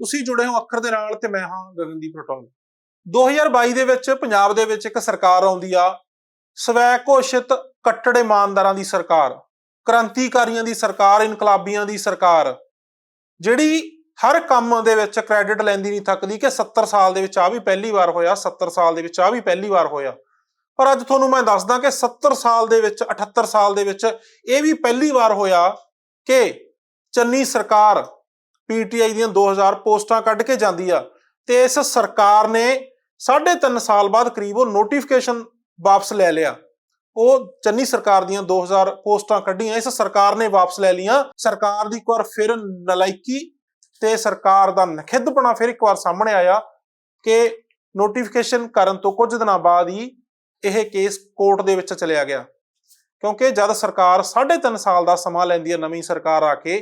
ਤੁਸੀਂ ਜੁੜੇ ਹੋ ਅੱਖਰ ਦੇ ਨਾਲ ਤੇ ਮੈਂ ਹਾਂ ਗਗਨਦੀਪ ਰਟੌਂਗ 2022 ਦੇ ਵਿੱਚ ਪੰਜਾਬ ਦੇ ਵਿੱਚ ਇੱਕ ਸਰਕਾਰ ਆਉਂਦੀ ਆ ਸਵੈ ਘੋਸ਼ਿਤ ਕੱਟੜ ਇਮਾਨਦਾਰਾਂ ਦੀ ਸਰਕਾਰ, ਕ੍ਰਾਂਤੀਕਾਰੀਆਂ ਦੀ ਸਰਕਾਰ, ਇਨਕਲਾਬੀਆਂ ਦੀ ਸਰਕਾਰ, ਜਿਹੜੀ ਹਰ ਕੰਮ ਦੇ ਵਿੱਚ ਕ੍ਰੈਡਿਟ ਲੈਂਦੀ ਨਹੀਂ ਥੱਕਦੀ ਕਿ 70 ਸਾਲ ਦੇ ਵਿੱਚ ਆ ਵੀ ਪਹਿਲੀ ਵਾਰ ਹੋਇਆ 70 ਸਾਲ ਦੇ ਵਿੱਚ ਆ ਵੀ ਪਹਿਲੀ ਵਾਰ ਹੋਇਆ। ਪਰ ਅੱਜ ਤੁਹਾਨੂੰ ਮੈਂ ਦੱਸਦਾ ਕਿ 70 ਸਾਲ ਦੇ ਵਿੱਚ 78 ਸਾਲ ਦੇ ਵਿੱਚ ਇਹ ਵੀ ਪਹਿਲੀ ਵਾਰ ਹੋਇਆ ਕਿ ਚੰਨੀ ਸਰਕਾਰ ਪੀਟੀਆਈ ਦੀਆਂ 2000 ਪੋਸਟਾਂ ਕੱਢ ਕੇ ਜਾਂਦੀ ਆ। ਤੇ ਇਸ ਸਰਕਾਰ ਨੇ 3.5 ਸਾਲ ਬਾਅਦ ਕਰੀਬ ਉਹ ਨੋਟੀਫਿਕੇਸ਼ਨ ਵਾਪਸ ਲੈ ਲਿਆ। ਉਹ ਚੰਨੀ ਸਰਕਾਰ ਦੀਆਂ 2000 ਪੋਸਟਾਂ ਕੱਢੀਆਂ, ਇਸ ਸਰਕਾਰ ਨੇ ਵਾਪਸ ਲੈ ਲੀਆਂ ਸਰਕਾਰ ਦੀ ਇੱਕ ਵਾਰ ਫਿਰ ਨਲਾਇਕੀ ਤੇ ਸਰਕਾਰ ਦਾ ਨਖਿੱਧਪਣਾ ਫਿਰ ਇੱਕ ਵਾਰ ਸਾਹਮਣੇ ਆਇਆ ਕਿ ਨੋਟੀਫਿਕੇਸ਼ਨ ਕਰਨ ਤੋਂ ਕੁਝ ਦਿਨਾਂ ਬਾਅਦ ਹੀ ਇਹ ਕੇਸ ਕੋਰਟ ਦੇ ਵਿੱਚ ਚਲਿਆ ਗਿਆ। ਕਿਉਂਕਿ ਜਦ ਸਰਕਾਰ 3.5 ਸਾਲ ਦਾ ਸਮਾਂ ਲੈਂਦੀ ਹੈ ਨਵੀਂ ਸਰਕਾਰ ਆ ਕੇ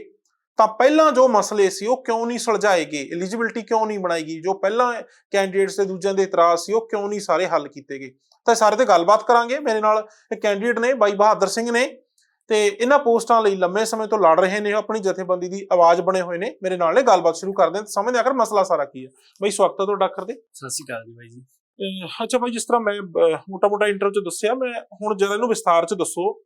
ਤਾਂ ਪਹਿਲਾਂ ਜੋ ਮਸਲੇ ਸੀ ਉਹ ਕਿਉਂ ਨਹੀਂ ਸੁਲਝਾਏਗੇ? ਐਲੀਜੀਬਿਲਟੀ ਕਿਉਂ ਨਹੀਂ ਬਣਾਏਗੀ? ਜੋ ਪਹਿਲਾਂ ਕੈਂਡੀਡੇਟਸ ਦੇ ਦੂਜਿਆਂ ਦੇ ਇਤਰਾਜ਼ ਸੀ ਉਹ ਕਿਉਂ ਨਹੀਂ ਸਾਰੇ ਹੱਲ ਕੀਤੇ ਗਏ? ਤਾਂ ਸਾਰੇ ਤੇ ਗੱਲਬਾਤ ਕਰਾਂਗੇ। ਮੇਰੇ ਨਾਲ ਇੱਕ ਕੈਂਡੀਡੇਟ ਨੇ ਬਾਈ ਬਹਾਦਰ ਸਿੰਘ ਨੇ ਤੇ ਇਹਨਾਂ ਪੋਸਟਾਂ ਲਈ ਲੰਮੇ ਸਮੇਂ ਤੋਂ ਲੜ ਰਹੇ ਨੇ ਆਪਣੀ ਜਥੇਬੰਦੀ ਦੀ ਆਵਾਜ਼ ਬਣੇ ਹੋਏ ਨੇ। ਮੇਰੇ ਨਾਲ ਨੇ ਗੱਲਬਾਤ ਸ਼ੁਰੂ ਕਰਦੇ ਹਾਂ ਤੇ ਸਮਝਦੇ ਆਖਰ ਮਸਲਾ ਸਾਰਾ ਕੀ ਹੈ? ਬਾਈ ਸਵਾਗਤ ਹੈ ਤੁਹਾਡਾ ਆਖਰ ਦੇ ਸਤਿ ਸ਼੍ਰੀ ਅਕਾਲ ਜੀ ਬਾਈ ਜੀ। ਅੱਛਾ ਭਾਈ ਜਿਸ ਤਰ੍ਹਾਂ ਮੈਂ ਮੋਟਾ ਮੋਟਾ ਇੰਟਰਵਿਊ ਚ ਦੱਸਿਆ ਮੈਂ ਹੁਣ ਜਰਾ ਇਹਨੂੰ ਵਿਸਤਾਰ ਚ ਦੱਸੋ।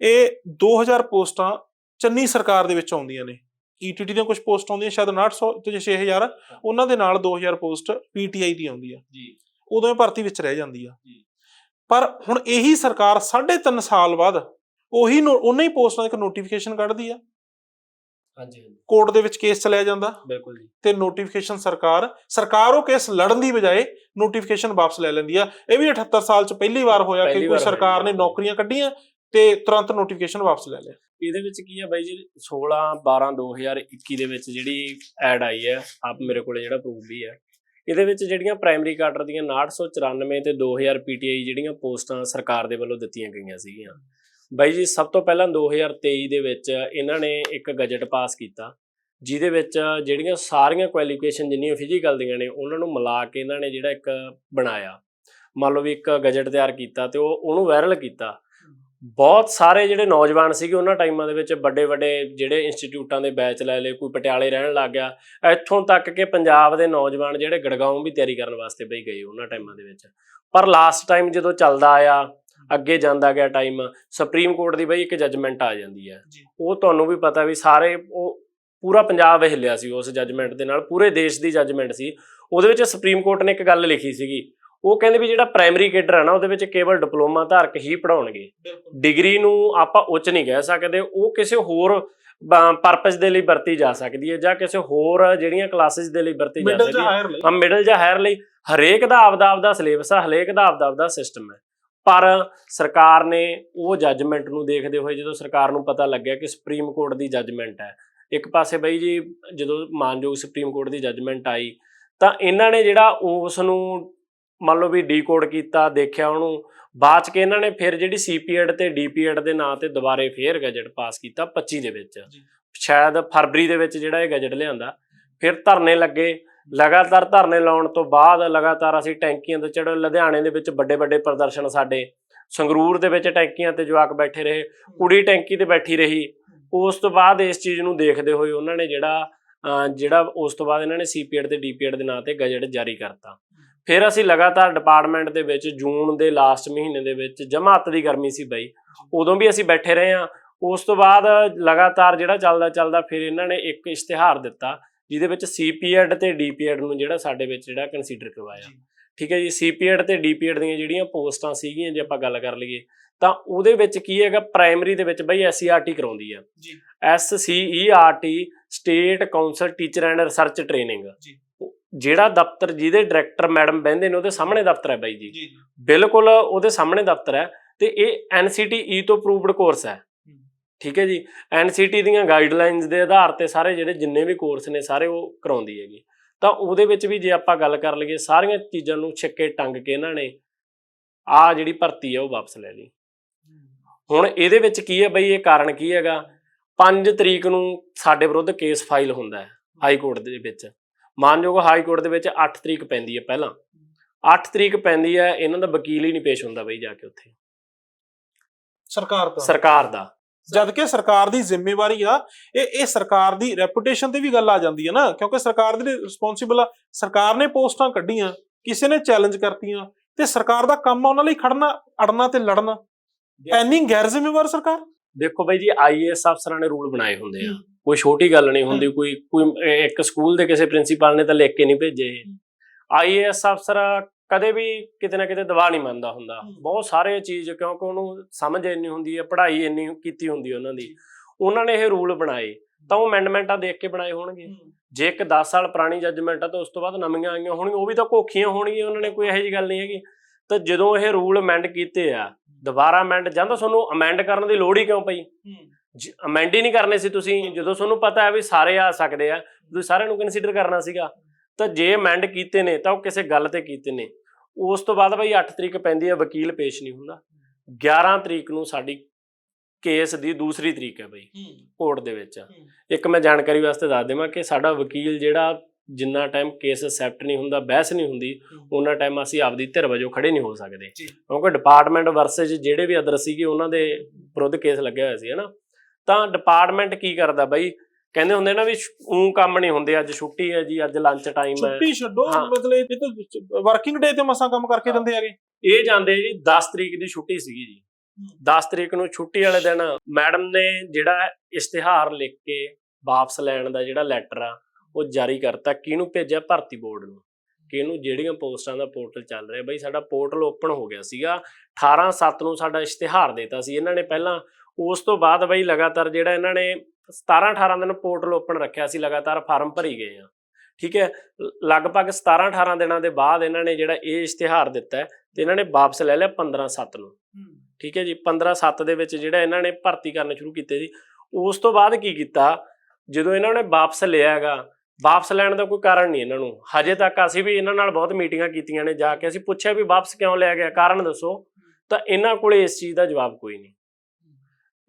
ਇਹ 2000 ਪੋਸਟਾਂ ਚੰਨੀ ਸਰਕਾਰ ਦੇ ਵਿੱਚ ਆਉਂਦੀਆਂ ਨੇ। ਈਟੀਟੀ ਦੀਆਂ ਕੁਝ ਪੋਸਟ ਆਉਂਦੀਆਂ ਸ਼ਾਇਦ 900 ਤੇ 6000 ਉਹਨਾਂ ਦੇ ਨਾਲ 2000 ਪੋਸਟ ਪੀਟੀਆਈ ਦੀ ਆਉਂਦੀ ਆ। ਜੀ। ਉਦੋਂ ਇਹ ਭਰਤੀ ਵਿੱਚ ਰਹਿ ਜਾਂਦੀ ਆ। ਜੀ। ਪਰ ਹੁਣ ਇਹੀ ਸਰਕਾਰ 3.5 ਸਾਲ ਬਾਅਦ ਉਹੀ ਉਹਨਾਂ ਹੀ ਪੋਸਟਾਂ ਦਾ ਇੱਕ ਨੋਟੀਫਿਕੇਸ਼ਨ ਕੱਢਦੀ ਆ। ਹਾਂਜੀ ਕੋਰਟ ਦੇ ਵਿੱਚ ਕੇਸ ਚਲਿਆ ਜਾਂਦਾ। ਬਿਲਕੁਲ ਜੀ। ਤੇ ਨੋਟੀਫਿਕੇਸ਼ਨ ਸਰਕਾਰ ਸਰਕਾਰ ਉਹ ਕੇਸ ਲੜਨ ਦੀ ਬਜਾਏ ਨੋਟੀਫਿਕੇਸ਼ਨ ਵਾਪਸ ਲੈ ਲੈਂਦੀ ਆ। ਇਹ ਵੀ 78 ਸਾਲ ਚ ਪਹਿਲੀ ਵਾਰ ਹੋਇਆ ਕਿ ਕੋਈ ਸਰਕਾਰ। ਨੇ ਨੌਕਰੀਆਂ ਕੱਢੀਆਂ ਤੇ ਤੁਰੰਤ ਨੋਟੀਫਿਕੇਸ਼ਨ ਵਾਪਸ ਲੈ ਲਿਆ। ਇਹਦੇ ਵਿੱਚ ਕੀ ਹੈ ਬਾਈ ਜੀ 16 12 2021 ਦੇ ਵਿੱਚ ਜਿਹੜੀ ਐਡ ਆਈ ਹੈ, ਆਪ ਮੇਰੇ ਕੋਲੇ ਜਿਹੜਾ ਪ੍ਰੂਫ ਵੀ ਹੈ, ਇਹਦੇ ਵਿੱਚ ਜਿਹੜੀਆਂ ਪ੍ਰਾਇਮਰੀ ਕਾਡਰ ਦੀਆਂ 994 ਤੇ 2000 ਪੀਟੀਆਈ ਜਿਹੜੀਆਂ ਪੋਸਟਾਂ ਸਰਕਾਰ ਦੇ ਵੱਲੋਂ ਦਿੱਤੀਆਂ ਗਈਆਂ ਸੀਗੀਆਂ। ਬਾਈ ਜੀ, ਸਭ ਤੋਂ ਪਹਿਲਾਂ 2023 ਦੇ ਵਿੱਚ ਇਹਨਾਂ ਨੇ ਇੱਕ ਗਜਟ ਪਾਸ ਕੀਤਾ, ਜਿਹਦੇ ਵਿੱਚ ਜਿਹੜੀਆਂ ਸਾਰੀਆਂ ਕੁਆਲੀਫਿਕੇਸ਼ਨ ਜਿੰਨੀਆਂ ਫਿਜ਼ੀਕਲ ਦੀਆਂ ਨੇ, ਉਹਨਾਂ ਨੂੰ ਮਿਲਾ ਕੇ ਇਹਨਾਂ ਨੇ ਜਿਹੜਾ ਇੱਕ ਬਣਾਇਆ। ਮੰਨ ਲਓ ਵੀ ਇੱਕ ਗਜਟ ਤਿਆਰ ਕੀਤਾ ਤੇ ਉਹ ਉਹਨੂੰ ਵਾਇਰਲ ਕੀਤਾ। ਬਹੁਤ ਸਾਰੇ ਜਿਹੜੇ ਨੌਜਵਾਨ ਸੀਗੇ ਉਹਨਾਂ ਟਾਈਮਾਂ ਦੇ ਵਿੱਚ ਵੱਡੇ ਵੱਡੇ ਜਿਹੜੇ ਇੰਸਟੀਚਿਊਟਾਂ ਦੇ ਬੈਚ ਲੈ ਲਏ ਕੋਈ ਪਟਿਆਲੇ ਰਹਿਣ ਲੱਗ ਗਿਆ। ਇੱਥੋਂ ਤੱਕ ਕਿ ਪੰਜਾਬ ਦੇ ਨੌਜਵਾਨ ਜਿਹੜੇ ਗੜਗਾਉਂ ਵੀ ਤਿਆਰੀ ਕਰਨ ਵਾਸਤੇ ਬਈ ਗਏ ਉਹਨਾਂ ਟਾਈਮਾਂ ਦੇ ਵਿੱਚ। ਪਰ ਲਾਸਟ ਟਾਈਮ ਜਦੋਂ ਚੱਲਦਾ ਆਇਆ ਅੱਗੇ ਜਾਂਦਾ ਗਿਆ ਟਾਈਮ ਸੁਪਰੀਮ ਕੋਰਟ ਦੀ ਬਈ ਇੱਕ ਜੱਜਮੈਂਟ ਆ ਜਾਂਦੀ ਹੈ। ਉਹ ਤੁਹਾਨੂੰ ਵੀ ਪਤਾ ਵੀ ਸਾਰੇ ਉਹ ਪੂਰਾ ਪੰਜਾਬ ਹਿੱਲਿਆ ਸੀ ਉਸ ਜੱਜਮੈਂਟ ਦੇ ਨਾਲ ਪੂਰੇ ਦੇਸ਼ ਦੀ ਜੱਜਮੈਂਟ ਸੀ। ਉਹਦੇ ਵਿੱਚ ਸੁਪਰੀਮ ਕੋਰਟ ਨੇ ਇੱਕ ਗੱਲ ਲਿਖੀ ਸੀਗੀ ਉਹ ਕਹਿੰਦੇ ਵੀ ਜਿਹੜਾ ਪ੍ਰਾਇਮਰੀ ਕੇਡਰ ਹੈ ਨਾ ਉਹਦੇ ਵਿੱਚ ਕੇਵਲ ਡਿਪਲੋਮਾ ਧਾਰਕ ਹੀ ਪੜਾਉਣਗੇ ਡਿਗਰੀ ਨੂੰ ਆਪਾਂ ਉੱਚ ਨਹੀਂ ਕਹਿ ਸਕਦੇ ਉਹ ਕਿਸੇ ਹੋਰ ਪਰਪਸ ਦੇ ਲਈ ਵਰਤੀ ਜਾ ਸਕਦੀ ਹੈ ਜਾਂ ਕਿਸੇ ਹੋਰ ਜਿਹੜੀਆਂ ਕਲਾਸਿਸ ਦੇ ਲਈ ਵਰਤੀ ਜਾ ਸਕਦੀ ਹੈ। ਹਾਂ ਮਿਡਲ ਜਾਂ ਹਾਇਰ ਲਈ। ਹਰੇਕ ਦਾ ਆਪਦਾ ਆਪਦਾ ਸਿਲੇਬਸ ਆ ਹਰੇਕ ਦਾ ਆਪਦਾ ਆਪਦਾ ਸਿਸਟਮ ਹੈ। ਪਰ ਸਰਕਾਰ ਨੇ ਉਹ ਜੱਜਮੈਂਟ ਨੂੰ ਦੇਖਦੇ ਹੋਏ ਜਦੋਂ ਸਰਕਾਰ ਨੂੰ ਪਤਾ ਲੱਗਿਆ ਕਿ ਸੁਪਰੀਮ ਕੋਰਟ ਦੀ ਜੱਜਮੈਂਟ ਹੈ ਇੱਕ ਪਾਸੇ ਬਈ ਜੀ ਜਦੋਂ ਮਾਨਯੋਗ ਸੁਪਰੀਮ ਕੋਰਟ ਦੀ ਜੱਜਮੈਂਟ ਆਈ ਤਾਂ ਇਹਨਾਂ ਨੇ ਜਿਹੜਾ ਉਸ ਨੂੰ ਮੰਨ ਲਓ ਵੀ ਡੀਕੋਡ ਕੀਤਾ ਦੇਖਿਆ ਉਹਨੂੰ ਬਾਅਦ ਚ ਕੇ ਇਹਨਾਂ ਨੇ ਫਿਰ ਜਿਹੜੀ ਸੀਪੀਐਡ ਤੇ ਡੀਪੀਐਡ ਦੇ ਨਾਂ ਤੇ ਦੁਬਾਰੇ ਫੇਰ ਗਜਟ ਪਾਸ ਕੀਤਾ 25 ਦੇ ਵਿੱਚ। ਸ਼ਾਇਦ ਫਰਵਰੀ ਦੇ ਵਿੱਚ ਜਿਹੜਾ ਇਹ ਗਜਟ ਲਿਆਂਦਾ। ਫਿਰ ਧਰਨੇ ਲੱਗੇ ਲਗਾਤਾਰ ਧਰਨੇ ਲਾਉਣ ਤੋਂ ਬਾਅਦ ਲਗਾਤਾਰ ਅਸੀਂ ਟੈਂਕੀਆਂ ਤੇ ਚੜ੍ਹ ਲੁਧਿਆਣੇ ਦੇ ਵਿੱਚ ਵੱਡੇ ਵੱਡੇ ਪ੍ਰਦਰਸ਼ਨ ਸਾਡੇ ਸੰਗਰੂਰ ਦੇ ਵਿੱਚ ਟੈਂਕੀਆਂ ਤੇ ਜਵਾਕ ਬੈਠੇ ਰਹੇ ਕੁੜੀ ਟੈਂਕੀ ਤੇ ਬੈਠੀ ਰਹੀ। ਉਸ ਤੋਂ ਬਾਅਦ ਇਸ ਚੀਜ਼ ਨੂੰ ਦੇਖਦੇ ਹੋਏ ਉਹਨਾਂ ਨੇ ਜਿਹੜਾ ਜਿਹੜਾ ਉਸ ਤੋਂ ਬਾਅਦ ਇਹਨਾਂ ਨੇ ਸੀਪੀਐਡ ਤੇ ਡੀਪੀਐਡ ਦੇ ਨਾਂ ਤੇ ਗਜਟ ਜਾਰੀ ਕਰਤਾ। ਫਿਰ ਅਸੀਂ ਲਗਾਤਾਰ ਡਿਪਾਰਟਮੈਂਟ ਦੇ ਵਿੱਚ ਜੂਨ ਦੇ ਲਾਸਟ ਮਹੀਨੇ ਦੇ ਵਿੱਚ ਜਮਾਤ ਦੀ ਗਰਮੀ ਸੀ ਬਈ। ਉਦੋਂ ਵੀ ਅਸੀਂ ਬੈਠੇ ਰਹੇ ਹਾਂ। ਉਸ ਤੋਂ ਬਾਅਦ ਲਗਾਤਾਰ ਜਿਹੜਾ ਚੱਲਦਾ ਚੱਲਦਾ ਫਿਰ ਇਹਨਾਂ ਨੇ ਇੱਕ ਇਸ਼ਤਿਹਾਰ ਦਿੱਤਾ ਜਿਹਦੇ ਵਿੱਚ ਸੀਪੀਐਡ ਤੇ ਡੀਪੀਐਡ ਨੂੰ ਜਿਹੜਾ ਸਾਡੇ ਵਿੱਚ ਜਿਹੜਾ ਕੰਸੀਡਰ ਕਰਵਾਇਆ। ਠੀਕ ਹੈ ਜੀ ਸੀਪੀਐਡ ਤੇ ਡੀਪੀਐਡ ਦੀਆਂ ਜਿਹੜੀਆਂ ਪੋਸਟਾਂ ਸੀਗੀਆਂ ਜੇ ਆਪਾਂ ਗੱਲ ਕਰ ਲਈਏ ਤਾਂ ਉਹਦੇ ਵਿੱਚ ਕੀ ਹੈਗਾ ਪ੍ਰਾਇਮਰੀ ਦੇ ਵਿੱਚ ਬਈ ਐਸਸੀਆਰਟੀ ਕਰਾਉਂਦੀ ਆ। ਜੀ। SCERT state council teacher and research training ਜੀ। ਜਿਹੜਾ ਦਫ਼ਤਰ ਜਿਹਦੇ ਡਾਇਰੈਕਟਰ ਮੈਡਮ ਬਹਿੰਦੇ ਨੇ ਉਹਦੇ ਸਾਹਮਣੇ ਦਫ਼ਤਰ ਹੈ ਬਾਈ ਜੀ। ਬਿਲਕੁਲ ਉਹਦੇ ਸਾਹਮਣੇ ਦਫ਼ਤਰ ਹੈ ਤੇ ਇਹ ਐਨਸੀਟੀ ਤੋਂ ਅਪਰੂਵਡ ਕੋਰਸ ਹੈ। ਠੀਕ ਹੈ ਜੀ। ਐਨਸੀਟੀ ਦੀਆਂ ਗਾਈਡਲਾਈਨਸ ਦੇ ਆਧਾਰ ਤੇ ਸਾਰੇ ਜਿਹੜੇ ਜਿੰਨੇ ਵੀ ਕੋਰਸ ਨੇ ਸਾਰੇ ਉਹ ਕਰਾਉਂਦੀ ਹੈਗੀ। ਤਾਂ ਉਹਦੇ ਵਿੱਚ ਵੀ ਜੇ ਆਪਾਂ ਗੱਲ ਕਰ ਲਈਏ ਸਾਰੀਆਂ ਚੀਜ਼ਾਂ ਨੂੰ ਛੱਕੇ ਟੰਗ ਕੇ ਇਹਨਾਂ ਨੇ ਆ ਜਿਹੜੀ ਭਰਤੀ ਹੈ ਉਹ ਵਾਪਸ ਲੈ ਲਈ। ਹੁਣ ਇਹਦੇ ਵਿੱਚ ਕੀ ਹੈ ਬਈ ਇਹ ਕਾਰਨ ਕੀ ਹੈਗਾ? 5 ਤਰੀਕ ਨੂੰ ਸਾਡੇ ਵਿਰੁੱਧ ਕੇਸ ਫਾਈਲ ਹੁੰਦਾ ਹੈ। ਹਾਈ ਕੋਰਟ ਦੇ ਵਿੱਚ। ਮਾਨਯੋਗ ਹਾਈ ਕੋਰਟ ਦੇ ਵਿੱਚ 8 ਤਰੀਕ ਪੈਂਦੀ ਹੈ ਪਹਿਲਾਂ। 8 ਤਰੀਕ ਪੈਂਦੀ ਹੈ ਇਹਨਾਂ ਦਾ ਵਕੀਲ ਹੀ ਨਹੀਂ ਪੇਸ਼ ਹੁੰਦਾ ਬਈ ਜਾ ਕੇ ਉੱਥੇ। ਸਰਕਾਰ ਦਾ। ਸਰਕਾਰ ਦਾ। ਜਦ ਕਿ ਸਰਕਾਰ ਦੀ ਜ਼ਿੰਮੇਵਾਰੀ ਆ ਇਹ ਇਹ ਸਰਕਾਰ ਦੀ ਰੈਪੂਟੇਸ਼ਨ ਤੇ ਵੀ ਗੱਲ ਆ ਜਾਂਦੀ ਹੈ ਨਾ ਕਿਉਂਕਿ ਸਰਕਾਰ ਦੀ ਰਿਸਪੌਂਸਿਬਲ ਆ। ਸਰਕਾਰ ਨੇ ਪੋਸਟਾਂ ਕੱਢੀਆਂ ਕਿਸੇ ਨੇ ਚੈਲੰਜ ਕਰਤੀਆਂ ਤੇ ਸਰਕਾਰ ਦਾ ਕੰਮ ਆ ਉਹਨਾਂ ਲਈ ਖੜਨਾ ਅੜਨਾ ਤੇ ਲੜਨਾ। ਐਨੀ ਗੈਰ ਜ਼ਿੰਮੇਵਾਰ ਸਰਕਾਰ। ਦੇਖੋ ਬਾਈ ਜੀ ਆਈਏਐਸ ਅਫਸਰਾਂ ਨੇ ਰੂਲ ਬਣਾਏ ਹੁੰਦੇ ਆ। ਕੋਈ ਛੋਟੀ ਗੱਲ ਨਹੀਂ ਹੁੰਦੀ ਕੋਈ ਕੋਈ ਇੱਕ ਸਕੂਲ ਦੇ ਕਿਸੇ ਪ੍ਰਿੰਸੀਪਲ ਨੇ ਤਾਂ ਲਿਖ ਕੇ ਨਹੀਂ ਭੇਜੇ। ਆਈਏਐਸ ਅਫਸਰ ਕਦੇ ਵੀ ਕਿਤੇ ਨਾ ਕਿਤੇ ਦਬਾਅ ਨਹੀਂ ਮੰਨਦਾ ਹੁੰਦਾ। ਬਹੁਤ ਸਾਰੇ ਚੀਜ਼ ਕਿਉਂਕਿ ਉਹਨੂੰ ਸਮਝ ਇੰਨੀ ਹੁੰਦੀ ਹੈ ਪੜ੍ਹਾਈ ਇੰਨੀ ਕੀਤੀ ਹੁੰਦੀ ਉਹਨਾਂ ਦੀ। ਉਹਨਾਂ ਨੇ ਇਹ ਰੂਲ ਬਣਾਏ। ਤਾਂ ਉਹ ਅਮੈਂਡਮੈਂਟਾਂ ਦੇਖ ਕੇ ਬਣਾਏ ਹੋਣਗੇ। ਜੇ ਇੱਕ 10 ਸਾਲ ਪੁਰਾਣੀ ਜੱਜਮੈਂਟ ਆ ਤਾਂ ਉਸ ਤੋਂ ਬਾਅਦ ਨਵੀਆਂ ਆਈਆਂ ਹੋਣਗੀਆਂ। ਉਹ ਵੀ ਤਾਂ ਕੋਖੀਆਂ ਹੋਣਗੀਆਂ ਉਹਨਾਂ ਨੇ ਕੋਈ ਇਹੋ ਜਿਹੀ ਗੱਲ ਨਹੀਂ ਹੈਗੀ। ਤਾਂ ਜਦੋਂ ਇਹ ਰੂਲ ਅਮੈਂਡ ਕੀਤੇ ਆ ਦੁਬਾਰਾ ਅਮੈਂਡ ਜਾਂ ਤਾਂ ਤੁਹਾਨੂੰ ਅਮੈਂਡ ਕਰਨ ਦੀ ਲੋੜ ਹੀ ਕਿਉਂ ਪਈ? ਅਮੈਂਡ ਹੀ ਨਹੀਂ ਕਰਨੇ ਸੀ ਤੁਸੀਂ। ਜਦੋਂ ਤੁਹਾਨੂੰ ਪਤਾ ਹੈ ਵੀ ਸਾਰੇ ਆ ਸਕਦੇ ਆ ਤੁਸੀਂ ਸਾਰਿਆਂ ਨੂੰ ਕੰਸੀਡਰ ਕਰਨਾ ਸੀਗਾ। ਤਾਂ ਜੇ ਅਮੈਂਡ ਕੀਤੇ ਨੇ ਤਾਂ ਉਹ ਕਿਸੇ ਗੱਲ ਤੇ ਕੀਤੇ ਨੇ। ਉਸ ਤੋਂ ਬਾਅਦ ਬਈ 8 ਤਰੀਕ ਪੈਂਦੀ ਹੈ ਵਕੀਲ ਪੇਸ਼ ਨਹੀਂ ਹੁੰਦਾ। 11 ਤਰੀਕ ਨੂੰ ਸਾਡੀ ਕੇਸ ਦੀ ਦੂਸਰੀ ਤਰੀਕ ਹੈ ਬਈ ਕੋਰਟ ਦੇ ਵਿੱਚ। ਇੱਕ ਮੈਂ ਜਾਣਕਾਰੀ ਵਾਸਤੇ ਦੱਸ ਦੇਵਾਂ ਕਿ ਸਾਡਾ ਵਕੀਲ ਜਿਹੜਾ ਜਿੰਨਾ ਟਾਈਮ ਕੇਸ ਅਸੈਪਟ ਨਹੀਂ ਹੁੰਦਾ ਬਹਿਸ ਨਹੀਂ ਹੁੰਦੀ ਉਹਨਾਂ ਟਾਈਮ ਅਸੀਂ ਆਪਦੀ ਧਿਰ ਵਜੋਂ ਖੜੇ ਨਹੀਂ ਹੋ ਸਕਦੇ। ਕਿਉਂਕਿ ਡਿਪਾਰਟਮੈਂਟ ਵਰਸਸ ਜਿਹੜੇ ਵੀ ਅਦਰ ਸੀਗੇ ਉਹਨਾਂ ਦੇ ਵਿਰੁੱਧ ਕੇਸ ਲੱਗਿਆ ਹੋਇਆ ਸੀ ਹਨਾ? ਤਾਂ ਡਿਪਾਰਟਮੈਂਟ ਕੀ ਕਰਦਾ ਬਈ? ਕਹਿੰਦੇ ਹੁੰਦੇ ਨਾ ਵੀ ਉਹ ਕੰਮ ਨਹੀਂ ਹੁੰਦੇ ਅੱਜ ਛੁੱਟੀ ਹੈ ਜੀ ਅੱਜ ਲੰਚ ਟਾਈਮ ਹੈ। ਛੁੱਟੀ ਛੱਡੋ। ਮਤਲਬ ਇਹ ਤਾਂ ਵਰਕਿੰਗ ਡੇ ਤੇ ਮਸਾਂ ਕੰਮ ਕਰਕੇ ਦਿੰਦੇ ਹੈਗੇ। ਇਹ ਜਾਂਦੇ ਜੀ 10 ਤਰੀਕ ਦੀ ਛੁੱਟੀ ਸੀਗੀ ਜੀ। 10 ਤਰੀਕ ਨੂੰ ਛੁੱਟੀ ਵਾਲੇ ਦਿਨ ਮੈਡਮ ਨੇ ਜਿਹੜਾ ਇਸ਼ਤਿਹਾਰ ਲਿਖ ਕੇ ਵਾਪਸ ਲੈਣ ਦਾ ਜਿਹੜਾ ਲੈਟਰ ਆ ਉਹ ਜਾਰੀ ਕਰਤਾ। ਕਿਹਨੂੰ ਭੇਜਿਆ? ਭਰਤੀ ਬੋਰਡ ਨੂੰ। ਕਿ ਇਹਨੂੰ ਜਿਹੜੀਆਂ ਪੋਸਟਾਂ ਦਾ ਪੋਰਟਲ ਚੱਲ ਰਿਹਾ। ਬਈ ਸਾਡਾ ਪੋਰਟਲ ਓਪਨ ਹੋ ਗਿਆ ਸੀਗਾ। 18 7 ਨੂੰ ਸਾਡਾ ਇਸ਼ਤਿਹਾਰ ਦਿੱਤਾ ਸੀ। ਇਹਨਾਂ ਨੇ ਪਹਿਲਾਂ ਉਸ ਤੋਂ ਬਾਅਦ ਬਈ ਲਗਾਤਾਰ ਜਿਹੜਾ ਇਹਨਾਂ ਨੇ 17 18 ਦਿਨ ਪੋਰਟਲ ਓਪਨ ਰੱਖਿਆ ਸੀ ਲਗਾਤਾਰ ਫਾਰਮ ਭਰੀ ਗਏ ਆ। ਠੀਕ ਹੈ? ਲਗਭਗ 17 18 ਦਿਨਾਂ ਦੇ ਬਾਅਦ ਇਹਨਾਂ ਨੇ ਜਿਹੜਾ ਇਹ ਇਸ਼ਤਿਹਾਰ ਦਿੱਤਾ ਤੇ ਇਹਨਾਂ ਨੇ ਵਾਪਸ ਲੈ ਲਿਆ 15 7 ਨੂੰ। ਠੀਕ ਹੈ ਜੀ? 15 7 ਦੇ ਵਿੱਚ ਜਿਹੜਾ ਇਹਨਾਂ ਨੇ ਭਰਤੀ ਕਰਨਾ ਸ਼ੁਰੂ ਕੀਤੇ ਸੀ। ਉਸ ਤੋਂ ਬਾਅਦ ਕੀ ਕੀਤਾ? ਜਦੋਂ ਇਹਨਾਂ ਨੇ ਵਾਪਸ ਲਿਆ ਹੈਗਾ ਵਾਪਸ ਲੈਣ ਦਾ ਕੋਈ ਕਾਰਨ ਨਹੀਂ ਇਹਨਾਂ ਨੂੰ। ਹਜੇ ਤੱਕ ਅਸੀਂ ਵੀ ਇਹਨਾਂ ਨਾਲ ਬਹੁਤ ਮੀਟਿੰਗਾਂ ਕੀਤੀਆਂ ਨੇ ਜਾ ਕੇ ਅਸੀਂ ਪੁੱਛਿਆ ਵੀ ਵਾਪਸ ਕਿਉਂ ਲਿਆ ਗਿਆ ਕਾਰਨ ਦੱਸੋ। ਤਾਂ ਇਹਨਾਂ ਕੋਲੇ ਇਸ ਚੀਜ਼ ਦਾ ਜਵਾਬ ਕੋਈ ਨਹੀਂ।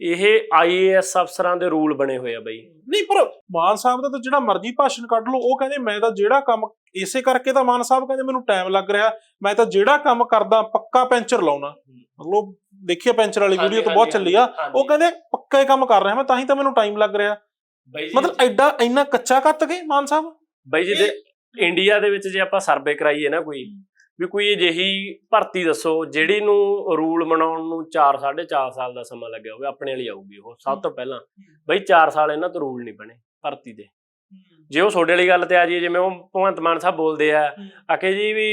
ਇਹ ਆਈਏਐਸ ਅਫਸਰਾਂ ਦੇ ਰੂਲ ਬਣੇ ਹੋਏ ਆ ਬਈ। ਨਹੀਂ ਪਰ ਮਾਨ ਸਾਹਿਬ ਦਾ ਤਾਂ ਜਿਹੜਾ ਮਰਜ਼ੀ ਭਾਸ਼ਣ ਕੱਢ ਲਓ ਉਹ ਕਹਿੰਦੇ ਮੈਂ ਤਾਂ ਜਿਹੜਾ ਕੰਮ ਇਸੇ ਕਰਕੇ ਤਾਂ ਮਾਨ ਸਾਹਿਬ ਕਹਿੰਦੇ ਮੈਨੂੰ ਟਾਈਮ ਲੱਗ ਰਿਹਾ ਮੈਂ ਤਾਂ ਜਿਹੜਾ ਕੰਮ ਕਰਦਾ ਪੱਕਾ ਪੈਂਚਰ ਲਾਉਣਾ। ਮਤਲਬ ਦੇਖਿਆ ਪੈਂਚਰ ਵਾਲੀ ਵੀਡੀਓ ਤਾਂ ਬਹੁਤ ਚੱਲੀ ਆ। ਉਹ ਕਹਿੰਦੇ ਪੱਕਾ ਹੀ ਕੰਮ ਕਰ ਰਿਹਾ ਮੈਂ ਤਾਂ ਹੀ ਤਾਂ ਮੈਨੂੰ ਟਾਈਮ ਲੱਗ ਰਿਹਾ। ਮਤਲਬ ਐਡਾ ਇੰਨਾ ਕੱਚਾ ਕੱਤ ਗਏ ਮਾਨ ਸਾਹਿਬ? ਬਈ ਜੀ ਦੇ ਇੰਡੀਆ ਦੇ ਵਿੱਚ ਜੇ ਆਪਾਂ ਸਰਵੇ ਕਰਾਈਏ ਨਾ ਕੋਈ ਵੀ ਕੋਈ ਅਜਿਹੀ ਭਰਤੀ ਦੱਸੋ ਜਿਹੜੀ ਨੂੰ ਰੂਲ ਬਣਾਉਣ ਨੂੰ 4 4.5 ਸਾਲ ਦਾ ਸਮਾਂ ਲੱਗਿਆ ਹੋਵੇ ਆਪਣੇ ਵਾਲੀ ਆਊਗੀ ਉਹ ਸਭ ਤੋਂ ਪਹਿਲਾਂ। ਬਈ 4 ਸਾਲ ਇਹਨਾਂ ਤੋਂ ਰੂਲ ਨਹੀਂ ਬਣੇ ਭਰਤੀ ਦੇ। ਜੇ ਉਹ ਤੁਹਾਡੇ ਵਾਲੀ ਗੱਲ ਤੇ ਆ ਜੀ ਜਿਵੇਂ ਉਹ ਭਗਵੰਤ ਮਾਨ ਸਾਹਿਬ ਬੋਲਦੇ ਆ ਆਕੇ ਜੀ ਵੀ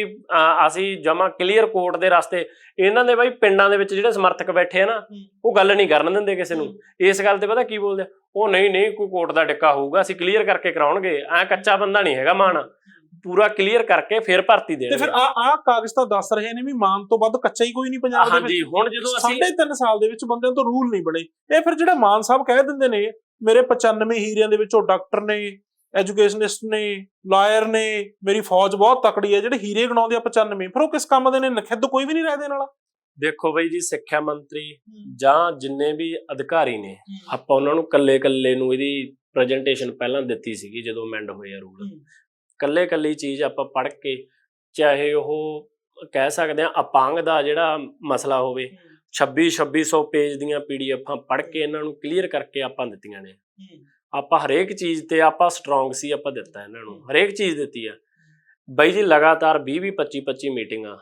ਅਸੀਂ ਜਮਾ ਕਲੀਅਰ ਕੋਰਟ ਦੇ ਰਸਤੇ ਇਹਨਾਂ ਦੇ ਬਈ ਪਿੰਡਾਂ ਦੇ ਵਿੱਚ ਜਿਹੜੇ ਸਮਰਥਕ ਬੈਠੇ ਆ ਨਾ ਉਹ ਗੱਲ ਨਹੀਂ ਕਰਨ ਦਿੰਦੇ ਕਿਸੇ ਨੂੰ। ਇਸ ਗੱਲ ਤੇ ਪਤਾ ਕੀ ਬੋਲਦੇ? ਉਹ ਨਹੀਂ ਨਹੀਂ ਕੋਈ ਕੋਰਟ ਦਾ ਡਿੱਕਾ ਹੋਊਗਾ ਅਸੀਂ ਕਲੀਅਰ ਕਰਕੇ ਕਰਾਉਣਗੇ ਐ ਕੱਚਾ ਬੰਦਾ ਨਹੀਂ ਹੈਗਾ ਮਾਨ। ਪੂਰਾ ਕਲੀਅਰ ਕਰਕੇ ਫਿਰ ਭਰਤੀ ਤੇ ਦੇਣਗੇ। ਫਿਰ ਆ ਆ ਕਾਗਜ਼ ਤਾਂ ਦੱਸ ਰਹੇ ਨੇ ਵੀ ਮਾਨ ਤੋਂ ਵੱਧ ਕੱਚਾ ਹੀ ਕੋਈ ਨਹੀਂ ਪੰਜਾਬ ਦੇ ਵਿੱਚ। ਹਾਂਜੀ ਹੁਣ ਜਦੋਂ ਅਸੀਂ ਸਾਢੇ ਤਿੰਨ ਸਾਲ ਦੇ ਵਿੱਚ ਬੰਦਿਆਂ ਤੋਂ ਰੂਲ ਨਹੀਂ ਬਣੇ। ਇਹ ਫਿਰ ਜਿਹੜਾ ਮਾਨ ਸਾਹਿਬ ਕਹਿ ਦਿੰਦੇ ਨੇ ਮੇਰੇ 95 ਹੀਰਿਆਂ ਦੇ ਵਿੱਚੋਂ ਡਾਕਟਰ ਨੇ ਐਜੂਕੇਸ਼ਨਿਸਟ ਨੇ ਲਾਇਰ ਨੇ ਮੇਰੀ ਫੌਜ ਬਹੁਤ ਤਕੜੀ ਹੈ ਜਿਹੜੇ ਹੀਰੇ ਗਣਾਉਂਦੇ ਆ 95 ਫਿਰ ਉਹ ਕਿਸ ਕੰਮ ਦੇ ਨੇ? ਨਖਿੱਧ ਕੋਈ ਵੀ ਨਹੀਂ ਰਹਿ ਦੇਣ ਵਾਲਾ। ਦੇਖੋ ਬਈ ਜੀ ਸਿੱਖਿਆ ਮੰਤਰੀ ਜਾਂ ਜਿੰਨੇ ਵੀ ਅਧਿਕਾਰੀ ਨੇ ਆਪਾਂ ਉਹਨਾਂ ਨੂੰ ਕੱਲੇ ਕੱਲੇ ਨੂੰ ਇਹਦੀ ਪ੍ਰੈਜੈਂਟੇਸ਼ਨ ਪਹਿਲਾਂ ਦਿੱਤੀ ਸੀਗੀ ਜਦੋਂ ਅਮੈਂਡ ਹੋਇਆ ਰੂਲ ਕੱਲੇ ਕੱਲੀ ਚੀਜ਼ ਆਪਾਂ ਪੜ੍ਹ ਕੇ ਚਾਹੇ ਉਹ ਕਹਿ ਸਕਦੇ ਆ ਅਪੰਗ ਦਾ ਜਿਹੜਾ ਮਸਲਾ ਹੋਵੇ 26 2600 ਪੇਜ ਦੀਆਂ ਪੀਡੀਐਫਾਂ ਪੜ੍ਹ ਕੇ ਇਹਨਾਂ ਨੂੰ ਕਲੀਅਰ ਕਰਕੇ ਆਪਾਂ ਦਿੱਤੀਆਂ ਨੇ। ਆਪਾਂ ਹਰੇਕ ਚੀਜ਼ ਤੇ ਆਪਾਂ ਸਟਰੋਂਗ ਸੀ ਆਪਾਂ ਦਿੱਤਾ ਇਹਨਾਂ ਨੂੰ। ਹਰੇਕ ਚੀਜ਼ ਦਿੱਤੀ ਆ। ਬਈ ਜੀ ਲਗਾਤਾਰ 20 20 25 25 ਮੀਟਿੰਗਾਂ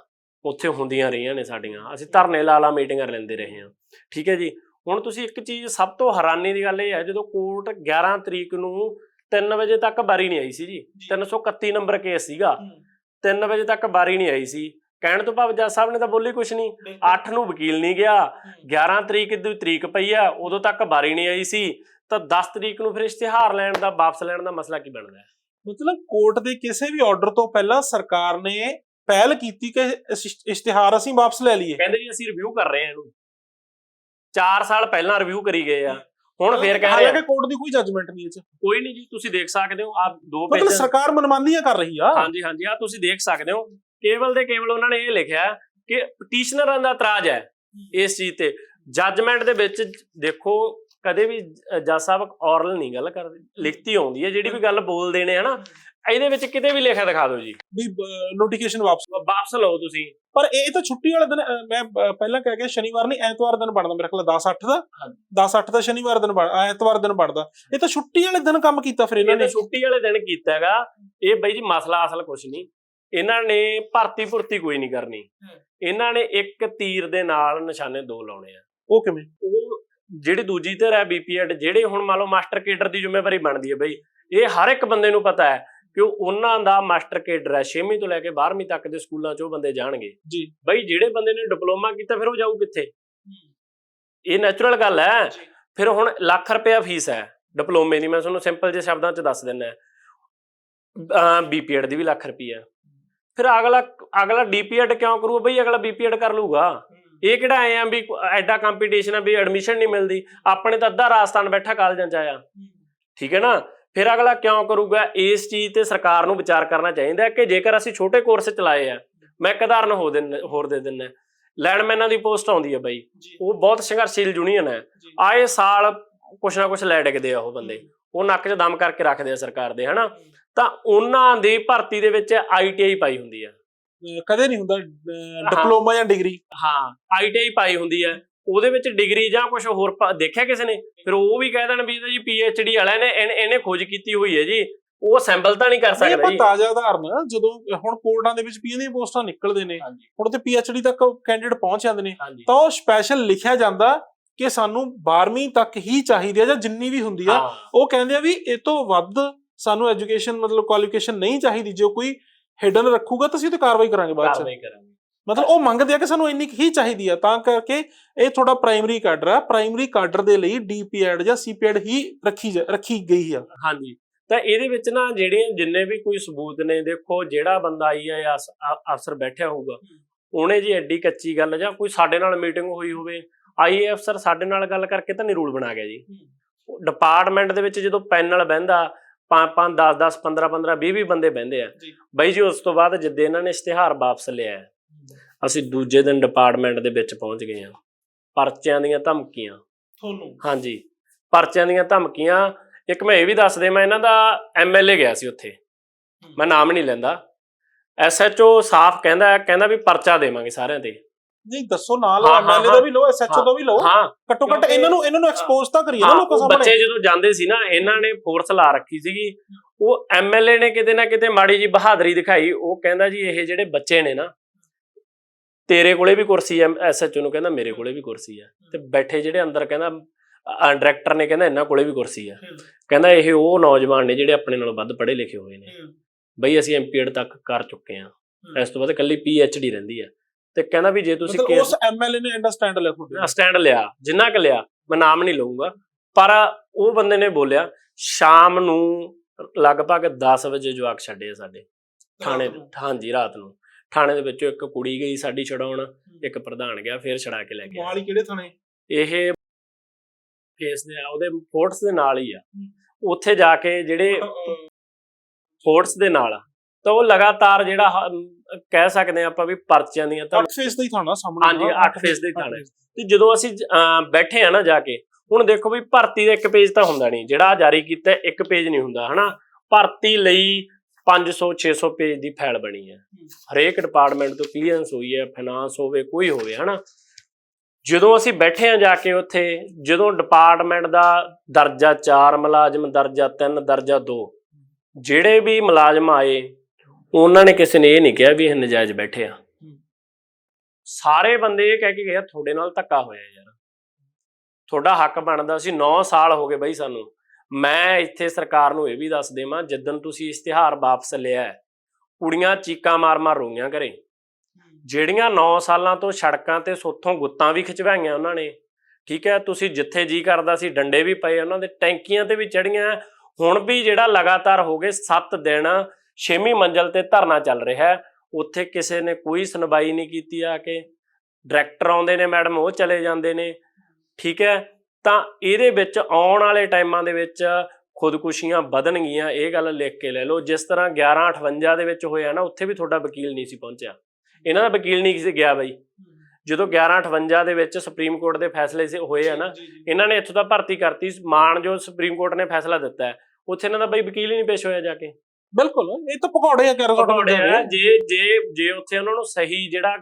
ਉੱਥੇ ਹੁੰਦੀਆਂ ਰਹੀਆਂ ਨੇ ਸਾਡੀਆਂ। ਅਸੀਂ ਧਰਨੇ ਲਾ ਲਾ ਮੀਟਿੰਗਾਂ ਲੈਂਦੇ ਰਹੇ ਹਾਂ। ਠੀਕ ਹੈ ਜੀ? ਹੁਣ ਤੁਸੀਂ ਇੱਕ ਚੀਜ਼ ਸਭ ਤੋਂ ਹੈਰਾਨੀ ਦੀ ਗੱਲ ਇਹ ਹੈ ਜਦੋਂ ਕੋਰਟ 11 ਤਰੀਕ ਨੂੰ 3 ਵਜੇ ਤੱਕ ਬਾਰੀ ਨਹੀਂ ਆਈ ਸੀ ਜੀ। 331 ਨੰਬਰ ਕੇਸ ਸੀਗਾ। 3 ਵਜੇ ਤੱਕ ਬਾਰੀ ਨਹੀਂ ਆਈ ਸੀ। ਕਹਿਣ ਤੋਂ ਭਾਵ ਜੱਜ ਸਾਹਿਬ ਨੇ ਤਾਂ ਬੋਲੀ ਕੁਛ ਨਹੀਂ। 8 ਨੂੰ ਵਕੀਲ ਨਹੀਂ ਗਿਆ। 11 ਤਰੀਕ ਦੀ ਤਰੀਕ ਪਈ ਆ ਉਦੋਂ ਤੱਕ ਬਾਰੀ ਨਹੀਂ ਆਈ ਸੀ। ਤਾਂ 10 ਤਰੀਕ ਨੂੰ ਫਿਰ ਇਸ਼ਤਿਹਾਰ ਲੈਣ ਦਾ ਵਾਪਸ ਲੈਣ ਦਾ ਮਸਲਾ ਕੀ ਬਣਦਾ? ਹੈ ਮਤਲਬ ਕੋਰਟ ਦੇ ਕਿਸੇ ਵੀ ਆਰਡਰ ਤੋਂ ਪਹਿਲਾਂ ਸਰਕਾਰ ਨੇ ਪਹਿਲ ਕੀਤੀ ਕਿ ਇਸ- ਇਸ਼ਤਿਹਾਰ ਅਸੀਂ ਵਾਪਸ ਲੈ ਲਈਏ। ਕਹਿੰਦੇ ਜੀ ਅਸੀਂ ਰਿਵਿਊ ਕਰ ਰਹੇ ਹਾਂ ਇਹਨੂੰ। 4 ਸਾਲ ਪਹਿਲਾਂ ਰਿਵਿਊ ਕਰੀ ਗਏ ਆ। ਹੁਣ ਫੇਰ ਕਹਿ ਰਹੇ ਆ। ਹਾਲਾਂਕਿ ਕੋਰਟ ਦੀ ਕੋਈ ਜੱਜਮੈਂਟ ਨਹੀਂ ਇਹ ਚ ਕੋਈ ਨਹੀਂ ਜੀ ਤੁਸੀਂ ਦੇਖ ਸਕਦੇ ਹੋ ਆ ਦੋ ਮਤਲਬ ਪੇਜ ਸਰਕਾਰ ਮਨਮਾਨੀਆਂ ਕਰ ਰਹੀ ਆ। ਹਾਂਜੀ ਹਾਂਜੀ ਆ ਤੁਸੀਂ ਦੇਖ ਸਕਦੇ ਹੋ। ਕੇਵਲ ਦੇ ਕੇਵਲ ਉਹਨਾਂ ਨੇ ਇਹ ਲਿਖਿਆ ਕਿ ਪਟੀਸ਼ਨਰਾਂ ਦਾ ਇਤਰਾਜ਼ ਹੈ ਇਸ ਚੀਜ਼ ਤੇ। ਜੱਜਮੈਂਟ ਦੇ ਵਿੱਚ ਦੇਖੋ ਕਦੇ ਵੀ ਜੱਜ ਸਾਹਿਬ ਔਰਲ ਨਹੀਂ ਗੱਲ ਕਰਦੇ ਲਿਖਤੀ ਆਉਂਦੀ ਹੈ ਜਿਹੜੀ ਵੀ ਗੱਲ ਬੋਲਦੇ ਨੇ ਹਨਾ? ਇਹਦੇ ਵਿੱਚ ਕਿਤੇ ਵੀ ਲਿਖਿਆ ਦਿਖਾ ਦਿਓ ਜੀ। ਵੀ ਨੋਟੀਫਿਕੇਸ਼ਨ ਵਾਪਸ ਵਾਪਸ ਲਓ ਤੁਸੀਂ। ਪਰ ਇਹ ਤਾਂ ਛੁੱਟੀ ਵਾਲੇ ਦਿਨ ਮੈਂ ਪਹਿਲਾਂ ਕਹਿ ਗਿਆ ਸ਼ਨੀਵਾਰ ਨਹੀਂ ਐਤਵਾਰ ਦਿਨ ਬਣਦਾ ਮੇਰੇ ਖਿਆਲ 10 8 ਦਾ। ਹਾਂਜੀ। 10 8 ਦਾ ਸ਼ਨੀਵਾਰ ਦਿਨ ਬਣ ਐਤਵਾਰ ਦਿਨ ਬਣਦਾ। ਇਹ ਤਾਂ ਛੁੱਟੀ ਵਾਲੇ ਦਿਨ ਕੰਮ ਕੀਤਾ ਫਿਰ ਇਹਨਾਂ ਨੇ। ਛੁੱਟੀ ਵਾਲੇ ਦਿਨ ਕੀਤਾ ਹੈਗਾ। ਇਹ ਬਈ ਜੀ ਮਸਲਾ ਅਸਲ ਕੁਛ ਨਹੀਂ। ਇਹਨਾਂ ਨੇ ਭਰਤੀ ਭੁਰਤੀ ਕੋਈ ਨਹੀਂ ਕਰਨੀ। ਇਹਨਾਂ ਨੇ ਇੱਕ ਤੀਰ ਦੇ ਨਾਲ ਨਿਸ਼ਾਨੇ ਦੋ ਲਾਉਣੇ ਆ। ਉਹ ਕਿਵੇਂ? ਉਹ ਜਿਹੜੀ ਦੂਜੀ ਧਿਰ ਹੈ ਬੀਪੀਐਡ ਜਿਹੜੇ ਹੁਣ ਮੰਨ ਲਓ ਮਾਸਟਰ ਕੇਡਰ ਦੀ ਜ਼ਿੰਮੇਵਾਰੀ ਬਣਦੀ ਹੈ ਬਈ ਇਹ ਹਰ ਇੱਕ ਬੰਦੇ ਨੂੰ ਪਤਾ ਹੈ ਕਿ ਉਹ ਉਹਨਾਂ ਦਾ ਮਾਸਟਰ ਕੇਡਰ ਹੈ 6ਵੀਂ ਤੋਂ ਲੈ ਕੇ 12ਵੀਂ ਤੱਕ ਦੇ ਸਕੂਲਾਂ 'ਚ ਉਹ ਬੰਦੇ ਜਾਣਗੇ। ਜੀ। ਬਈ ਜਿਹੜੇ ਬੰਦੇ ਨੇ ਡਿਪਲੋਮਾ ਕੀਤਾ ਫਿਰ ਉਹ ਜਾਊ ਕਿੱਥੇ? ਇਹ ਨੈਚੁਰਲ ਗੱਲ ਹੈ। ਫਿਰ ਹੁਣ ਲੱਖ ਰੁਪਇਆ ਫੀਸ ਹੈ ਡਿਪਲੋਮੇ ਦੀ ਮੈਂ ਤੁਹਾਨੂੰ ਸਿੰਪਲ ਜਿਹੇ ਸ਼ਬਦਾਂ 'ਚ ਦੱਸ ਦਿੰਦਾ। ਬੀਪੀਐਡ ਦੀ ਵੀ ਲੱਖ ਰੁਪਈਆ। ਫਿਰ ਅਗਲਾ ਅਗਲਾ ਡੀਪੀਐਡ ਕਿਉਂ ਕਰੂ ਬਈ ਅਗਲਾ ਬੀਪੀਐਡ ਕਰ ਲੂਗਾ ਇਹ ਕਿਹੜਾ ਐ ਆ ਵੀ ਐਡਾ ਕੰਪੀਟੀਸ਼ਨ ਆ ਵੀ ਐਡਮਿਸ਼ਨ ਨਹੀਂ ਮਿਲਦੀ। ਆਪਣੇ ਤਾਂ ਅੱਧਾ ਰਾਜਸਥਾਨ ਬੈਠਾ ਕਾਲਜਾਂ ਚ ਆਇਆ। ਠੀਕ ਹੈ ਨਾ? ਫਿਰ ਅਗਲਾ ਕਿਉਂ ਕਰੂਗਾ? ਇਸ ਚੀਜ਼ ਤੇ ਸਰਕਾਰ ਨੂੰ ਵਿਚਾਰ ਕਰਨਾ ਚਾਹੀਦਾ ਹੈ ਕਿ ਜੇਕਰ ਅਸੀਂ ਛੋਟੇ ਕੋਰਸ ਚਲਾਏ ਆ ਮੈਂ ਇੱਕ ਉਦਾਹਰਨ ਹੋ ਦਿੰਨ- ਹੋਰ ਦੇ ਦਿੰਨਾ ਲੈਂਡਮੈਨਾਂ ਦੀ ਪੋਸਟ ਆਉਂਦੀ ਹੈ ਬਾਈ। ਉਹ ਬਹੁਤ ਸੰਘਰਸ਼ੀਲ ਯੂਨੀਅਨ ਹੈ। ਆਏ ਸਾਲ ਕੁਛ ਨਾ ਕੁਛ ਲੈ ਡਿੱਗਦੇ ਆ ਉਹ ਬੰਦੇ। ਉਹ ਨੱਕ 'ਚ ਦਮ ਕਰਕੇ ਰੱਖਦੇ ਆ ਸਰਕਾਰ ਦੇ ਹਨਾ? ਤਾਂ ਉਹਨਾਂ ਦੀ ਭਰਤੀ ਦੇ ਵਿੱਚ ਆਈਟੀਆਈ ਪਾਈ ਹੁੰਦੀ ਆ। ਕਦੇ ਨਹੀਂ ਹੁੰਦਾ ਡਿਪਲੋਮਾ ਜਾਂ ਡਿਗਰੀ। ਹਾਂ ਆਈਟੀਆਈ ਪਾਈ ਹੁੰਦੀ ਹੈ। ਉਹਦੇ ਵਿੱਚ ਡਿਗਰੀ ਜਾਂ ਕੁਝ ਹੋਰ ਦੇਖਿਆ ਕਿਸੇ ਨੇ? ਫਿਰ ਉਹ ਵੀ ਕਹਿ ਦੇਣ ਵੀ ਇਹ ਤਾਂ ਜੀ ਪੀਐਚਡੀ ਵਾਲਿਆਂ ਨੇ ਇਹਨੇ ਖੋਜ ਕੀਤੀ ਹੋਈ ਹੈ ਜੀ। ਉਹ ਅਸੈਂਬਲ ਤਾਂ ਨਹੀਂ ਕਰ ਇਹ ਸਕਦਾ ਜੀ। ਤਾਜ਼ਾ ਉਦਾਹਰਨ ਜਦੋਂ ਹੁਣ ਕੋਰਟਾਂ ਦੇ ਵਿੱਚ ਪੀਐਨ ਦੀਆਂ ਪੋਸਟਾਂ ਨਿਕਲਦੇ ਨੇ ਹੁਣ ਤੇ ਪੀਐਚਡੀ ਤੱਕ ਕੈਂਡੀਡੇਟ ਪਹੁੰਚ ਜਾਂਦੇ ਨੇ ਤਾਂ ਉਹ ਸਪੈਸ਼ਲ ਲਿਖਿਆ ਜਾਂਦਾ ਕਿ ਸਾਨੂੰ 12ਵੀਂ ਤੱਕ ਹੀ ਚਾਹੀਦੀ ਆ ਜਾਂ ਜਿੰਨੀ ਵੀ ਹੁੰਦੀ ਆ। ਹਾਂ। ਉਹ ਕਹਿੰਦੇ ਆ ਵੀ ਇਹ ਤੋਂ ਵੱਧ ਸਾਨੂੰ ਐਜੂਕੇਸ਼ਨ ਮਤਲਬ ਕੁਆਲੀਫਿਕੇਸ਼ਨ ਨਹੀਂ ਚਾਹੀਦੀ ਜੇ ਕੋਈ ਹਿਡਨ ਰੱਖੂਗਾ ਤਾਂ ਅਸੀਂ ਤੇ ਕਾਰਵਾਈ ਕਰਾਂਗੇ ਬਾਅਦ ਚ। ਕਾਰਵਾਈ ਕਰਾਂਗੇ। ਮਤਲਬ ਉਹ ਮੰਗਦੇ ਆ ਕਿ ਸਾਨੂੰ ਇੰਨੀ ਕੁ ਹੀ ਚਾਹੀਦੀ ਆ ਤਾਂ ਕਰਕੇ ਇਹ ਥੋੜਾ ਪ੍ਰਾਇਮਰੀ ਕਾਡਰ ਆ। ਪ੍ਰਾਇਮਰੀ ਕਾਡਰ ਦੇ ਲਈ ਡੀਪੀਐਡ ਜਾਂ ਸੀਪੀਐਡ ਹੀ ਰੱਖੀ ਜਾ- ਰੱਖੀ ਗਈ ਆ। ਹਾਂਜੀ। ਤਾਂ ਇਹਦੇ ਵਿੱਚ ਨਾ ਜਿਹੜੇ ਜਿੰਨੇ ਵੀ ਕੋਈ ਸਬੂਤ ਨੇ ਦੇਖੋ ਜਿਹੜਾ ਬੰਦਾ ਆਈਆਐਸ ਅਫਸਰ ਬੈਠਿਆ ਹੋਊਗਾ ਉਹਨੇ ਜੀ ਐਡੀ ਕੱਚੀ ਗੱਲ ਜਾਂ ਕੋਈ ਸਾਡੇ ਨਾਲ ਮੀਟਿੰਗ ਹੋਈ ਹੋਵੇ ਆਈਏ ਅਫਸਰ ਸਾਡੇ ਨਾਲ ਗੱਲ ਕਰਕੇ ਤਾਂ ਨਹੀਂ ਰੂਲ ਬਣਾ ਗਿਆ ਜੀ। ਡਿਪਾਰਟਮੈਂਟ ਦੇ ਵਿੱਚ ਜਦੋਂ ਪੈਨਲ ਬਹਿੰਦਾ 5 5 10 10 15 15 20 20 ਬੰਦੇ ਬਹਿੰਦੇ ਆ। ਬਾਈ ਜੀ ਉਸ ਤੋਂ ਬਾਅਦ ਜਿੱਦੇ ਇਹਨਾਂ ਨੇ ਇਸ਼ਤਿਹਾਰ ਵਾਪਸ ਲਿਆ ਅਸੀਂ ਦੂਜੇ ਦਿਨ ਡਿਪਾਰਟਮੈਂਟ ਦੇ ਵਿੱਚ ਪਹੁੰਚ ਗਏ ਆ ਪਰਚਿਆਂ ਦੀਆਂ ਧਮਕੀਆਂ। ਤੁਹਾਨੂੰ? ਹਾਂਜੀ। ਪਰਚਿਆਂ ਦੀਆਂ ਧਮਕੀਆਂ ਇੱਕ ਮੈਂ ਇਹ ਵੀ ਦੱਸ ਦੇ ਮੈਂ ਇਹਨਾਂ ਦਾ ਐਮਐਲਏ ਗਿਆ ਸੀ ਉੱਥੇ। ਮੈਂ ਨਾਮ ਨਹੀਂ ਲੈਂਦਾ। ਐਸਐਚਓ ਸਾਫ਼ ਕਹਿੰਦਾ ਕਹਿੰਦਾ ਵੀ ਪਰਚਾ ਦੇਵਾਂਗੇ ਸਾਰਿਆਂ ਤੇ। ਨਹੀਂ ਦੱਸੋ ਨਾਲ ਐਮਐਲਏ ਦਾ ਵੀ ਲਓ ਐਸਐਚਓ ਦਾ ਵੀ ਲਓ। ਘੱਟੋ ਘੱਟ ਇਹਨਾਂ ਨੂੰ ਇਹਨਾਂ ਨੂੰ ਐਕਸਪੋਜ਼ ਤਾਂ ਕਰੀਏ ਨਾ ਲੋਕਾਂ ਸਾਹਮਣੇ। ਬੱਚੇ ਜਦੋਂ ਜਾਂਦੇ ਸੀ ਨਾ ਇਹਨਾਂ ਨੇ ਫੋਰਸ ਲਾ ਰੱਖੀ ਸੀਗੀ। ਉਹ ਐਮਐਲਏ ਨੇ ਕਿਤੇ ਨਾ ਕਿਤੇ ਮਾੜੀ ਜੀ ਬਹਾਦਰੀ ਦਿਖਾਈ। ਉਹ ਕਹਿੰਦਾ ਜੀ ਇਹ ਜਿਹੜੇ ਬੱਚੇ ਨੇ ਨਾ ਤੇਰੇ ਕੋਲੇ ਵੀ ਕੁਰਸੀ ਐ। ਐਸਐਚਓ ਨੂੰ ਕਹਿੰਦਾ ਮੇਰੇ ਕੋਲੇ ਵੀ ਕੁਰਸੀ ਹੈ ਤੇ ਬੈਠੇ ਜਿਹੜੇ ਅੰਦਰ ਕਹਿੰਦਾ ਡਾਇਰੈਕਟਰ ਨੇ ਕਹਿੰਦਾ ਇਹਨਾਂ ਕੋਲੇ ਵੀ ਕੁਰਸੀ ਹੈ। ਕਹਿੰਦਾ ਇਹ ਉਹ ਨੌਜਵਾਨ ਨੇ ਜਿਹੜੇ ਆਪਣੇ ਨਾਲੋਂ ਵੱਧ ਪੜ੍ਹੇ ਲਿਖੇ ਹੋਏ ਨੇ। ਬਈ ਅਸੀਂ ਐਮਪੀਐਡ ਤੱਕ ਕਰ ਚੁੱਕੇ ਹਾਂ। ਇਸ ਤੋਂ ਬਾਅਦ ਕੱਲੀ ਪੀਐਚਡੀ ਰਹਿੰਦੀ ਹੈ ਤੇ ਕਹਿੰਦਾ ਵੀ ਜੇ ਤੁਸੀਂ ਮਤਲਬ ਉਸ ਐਮਐਲਏ ਨੇ ਅੰਡਰਸਟੈਂਡ ਲਿਆ ਤੁਹਾਡੇ ਸਟੈਂਡ ਲਿਆ ਜਿੰਨਾ ਕੁ ਲਿਆ ਮੈਂ ਨਾਮ ਨਹੀਂ ਲਊਂਗਾ। ਪਰ ਉਹ ਬੰਦੇ ਨੇ ਬੋਲਿਆ ਸ਼ਾਮ ਨੂੰ ਲਗਭਗ 10 ਵਜੇ ਜਵਾਕ ਛੱਡੇ ਸਾਡੇ। ਥਾਣੇ ਹਾਂਜੀ ਰਾਤ ਨੂੰ। ਥਾਣੇ ਦੇ ਵਿੱਚੋਂ ਇੱਕ ਕੁੜੀ ਗਈ ਸਾਡੀ ਛਡਾਉਣ ਇੱਕ ਪ੍ਰਧਾਨ ਗਿਆ ਫਿਰ ਛਡਾ ਕੇ ਲੈ ਗਿਆ। ਮੋਹਾਲੀ ਕਿਹੜੇ ਥਾਣੇ? ਇਹ ਕੇਸ ਦੇ ਉਹਦੇ ਫੋਰਟਸ ਦੇ ਨਾਲ ਹੀ ਆ। ਉੱਥੇ ਜਾ ਕੇ ਜਿਹੜੇ ਫੋਰਟਸ ਦੇ ਨਾਲ ਆ, ਤਾਂ ਉਹ ਲਗਾਤਾਰ ਜਿਹੜਾ ਕਹਿ ਸਕਦੇ ਆ ਆਪਾਂ ਵੀ ਪਰਚਿਆਂ ਦੀਆਂ ਤਾਂ 8 ਫੇਸ ਦਾ ਹੀ ਥਾਣਾ ਸਾਹਮਣੇ ਹਾਂਜੀ, ਅੱਠ face ਦਾ ਹੀ ਥਾਣਾ। ਤੇ ਜਦੋਂ ਅਸੀਂ ਬੈਠੇ ਆ ਨਾ ਜਾ ਕੇ ਹੁਣ ਦੇਖੋ ਵੀ ਭਰਤੀ ਦਾ ਇੱਕ ਪੇਜ ਤਾਂ ਹੁੰਦਾ ਨਹੀਂ। ਜਿਹੜਾ ਜਾਰੀ ਕੀਤਾ ਇੱਕ ਪੇਜ ਨਹੀਂ ਹੁੰਦਾ ਹਨਾ? ਭਰਤੀ ਲਈ 500 600 ਪੇਜ ਦੀ ਫਾਈਲ ਬਣੀ ਹੈ। ਹਰੇਕ ਡਿਪਾਰਟਮੈਂਟ ਤੋਂ ਕਲੀਅਰੈਂਸ ਹੋਈ ਹੈ ਫਾਈਨਾਂਸ ਹੋਵੇ ਕੋਈ ਹੋਵੇ ਹਨਾ? ਜਦੋਂ ਅਸੀਂ ਬੈਠੇ ਆ ਜਾ ਕੇ ਉੱਥੇ ਜਦੋਂ ਡਿਪਾਰਟਮੈਂਟ ਦਾ ਦਰਜਾ 4 ਮੁਲਾਜ਼ਮ ਦਰਜਾ 3 ਦਰਜਾ 2 ਜਿਹੜੇ ਵੀ ਮੁਲਾਜ਼ਮ ਆਏ ਉਹਨਾਂ ਨੇ ਕਿਸੇ ਨੇ ਇਹ ਨਹੀਂ ਕਿਹਾ ਵੀ ਇਹ ਨਜਾਇਜ਼ ਬੈਠੇ ਆ ਸਾਰੇ ਬੰਦੇ ਇਹ ਕਹਿ ਕੇ ਗਏ ਤੁਹਾਡੇ ਨਾਲ ਧੱਕਾ ਹੋਇਆ ਯਾਰ। ਤੁਹਾਡਾ ਹੱਕ ਬਣਦਾ ਸੀ 9 ਸਾਲ ਹੋ ਗਏ ਬਈ ਸਾਨੂੰ। ਮੈਂ ਇੱਥੇ ਸਰਕਾਰ ਨੂੰ ਇਹ ਵੀ ਦੱਸ ਦੇਵਾਂ ਜਿੱਦਨ ਤੁਸੀਂ ਇਸ਼ਤਿਹਾਰ ਵਾਪਸ ਲਿਆ ਕੁੜੀਆਂ ਚੀਕਾਂ ਮਾਰ-ਮਾਰ ਰੋਈਆਂ ਘਰੇ। ਜਿਹੜੀਆਂ 9 ਸਾਲਾਂ ਤੋਂ ਸੜਕਾਂ ਤੇ ਸੋਥੋਂ ਗੁੱਤਾਂ ਵੀ ਖਿਚਵਾਈਆਂ ਉਹਨਾਂ ਨੇ ਠੀਕ ਹੈ ਤੁਸੀਂ ਜਿੱਥੇ ਜੀ ਕਰਦਾ ਸੀ ਡੰਡੇ ਵੀ ਪਏ ਉਹਨਾਂ ਦੇ ਟੈਂਕੀਆਂ ਤੇ ਵੀ ਚੜੀਆਂ ਹੁਣ ਵੀ ਜਿਹੜਾ ਲਗਾਤਾਰ ਹੋ ਗਏ 7 ਦਿਨ 6ਵੀਂ ਮੰਜ਼ਲ ਤੇ ਧਰਨਾ ਚੱਲ ਰਿਹਾ ਹੈ। ਉੱਥੇ ਕਿਸੇ ਨੇ ਕੋਈ ਸੁਣਵਾਈ ਨਹੀਂ ਕੀਤੀ ਆ ਕੇ। ਡਾਇਰੈਕਟਰ ਆਉਂਦੇ ਨੇ ਮੈਡਮ ਉਹ ਚਲੇ ਜਾਂਦੇ ਨੇ। ਠੀਕ ਹੈ ਤਾਂ ਇਹਦੇ ਵਿੱਚ ਆਉਣ ਵਾਲੇ ਟਾਈਮਾਂ ਦੇ ਵਿੱਚ ਖੁਦਕੁਸ਼ੀਆਂ ਵਧਣਗੀਆਂ ਇਹ ਗੱਲ ਲਿਖ ਕੇ ਲੈ ਲਓ। ਜਿਸ ਤਰ੍ਹਾਂ 1158 ਦੇ ਵਿੱਚ ਹੋਇਆ ਨਾ ਉੱਥੇ ਵੀ ਤੁਹਾਡਾ ਵਕੀਲ ਨਹੀਂ ਸੀ ਪਹੁੰਚਿਆ। ਇਹਨਾਂ ਦਾ ਵਕੀਲ ਨਹੀਂ ਸੀ ਗਿਆ ਬਈ। ਜਦੋਂ 1158 ਦੇ ਵਿੱਚ ਸੁਪਰੀਮ ਕੋਰਟ ਦੇ ਫੈਸਲੇ ਸੀ ਹੋਏ ਆ ਨਾ। ਇਹਨਾਂ ਨੇ ਇੱਥੋਂ ਤਾਂ ਭਰਤੀ ਕਰਤੀ। ਮਾਨ ਜੋ ਸੁਪਰੀਮ ਕੋਰਟ ਨੇ ਫੈਸਲਾ ਦਿੱਤਾ। ਉੱਥੇ ਇਹਨਾਂ ਦਾ ਬਈ ਵਕੀਲ ਹੀ ਨਹੀਂ ਪੇਸ਼ ਹੋਇਆ ਜਾ ਕੇ। ਬਿਲਕੁਲ ਇਹ ਤਾਂ ਪਕੌੜੇ ਆ ਕਹਿ ਰਹੇ ਪਕੌੜੇ ਆ ਜੇ ਜੇ ਜੇ ਉੱਥੇ ਉਹਨਾਂ ਨੂੰ ਸਹੀ ਜਿਹੜਾ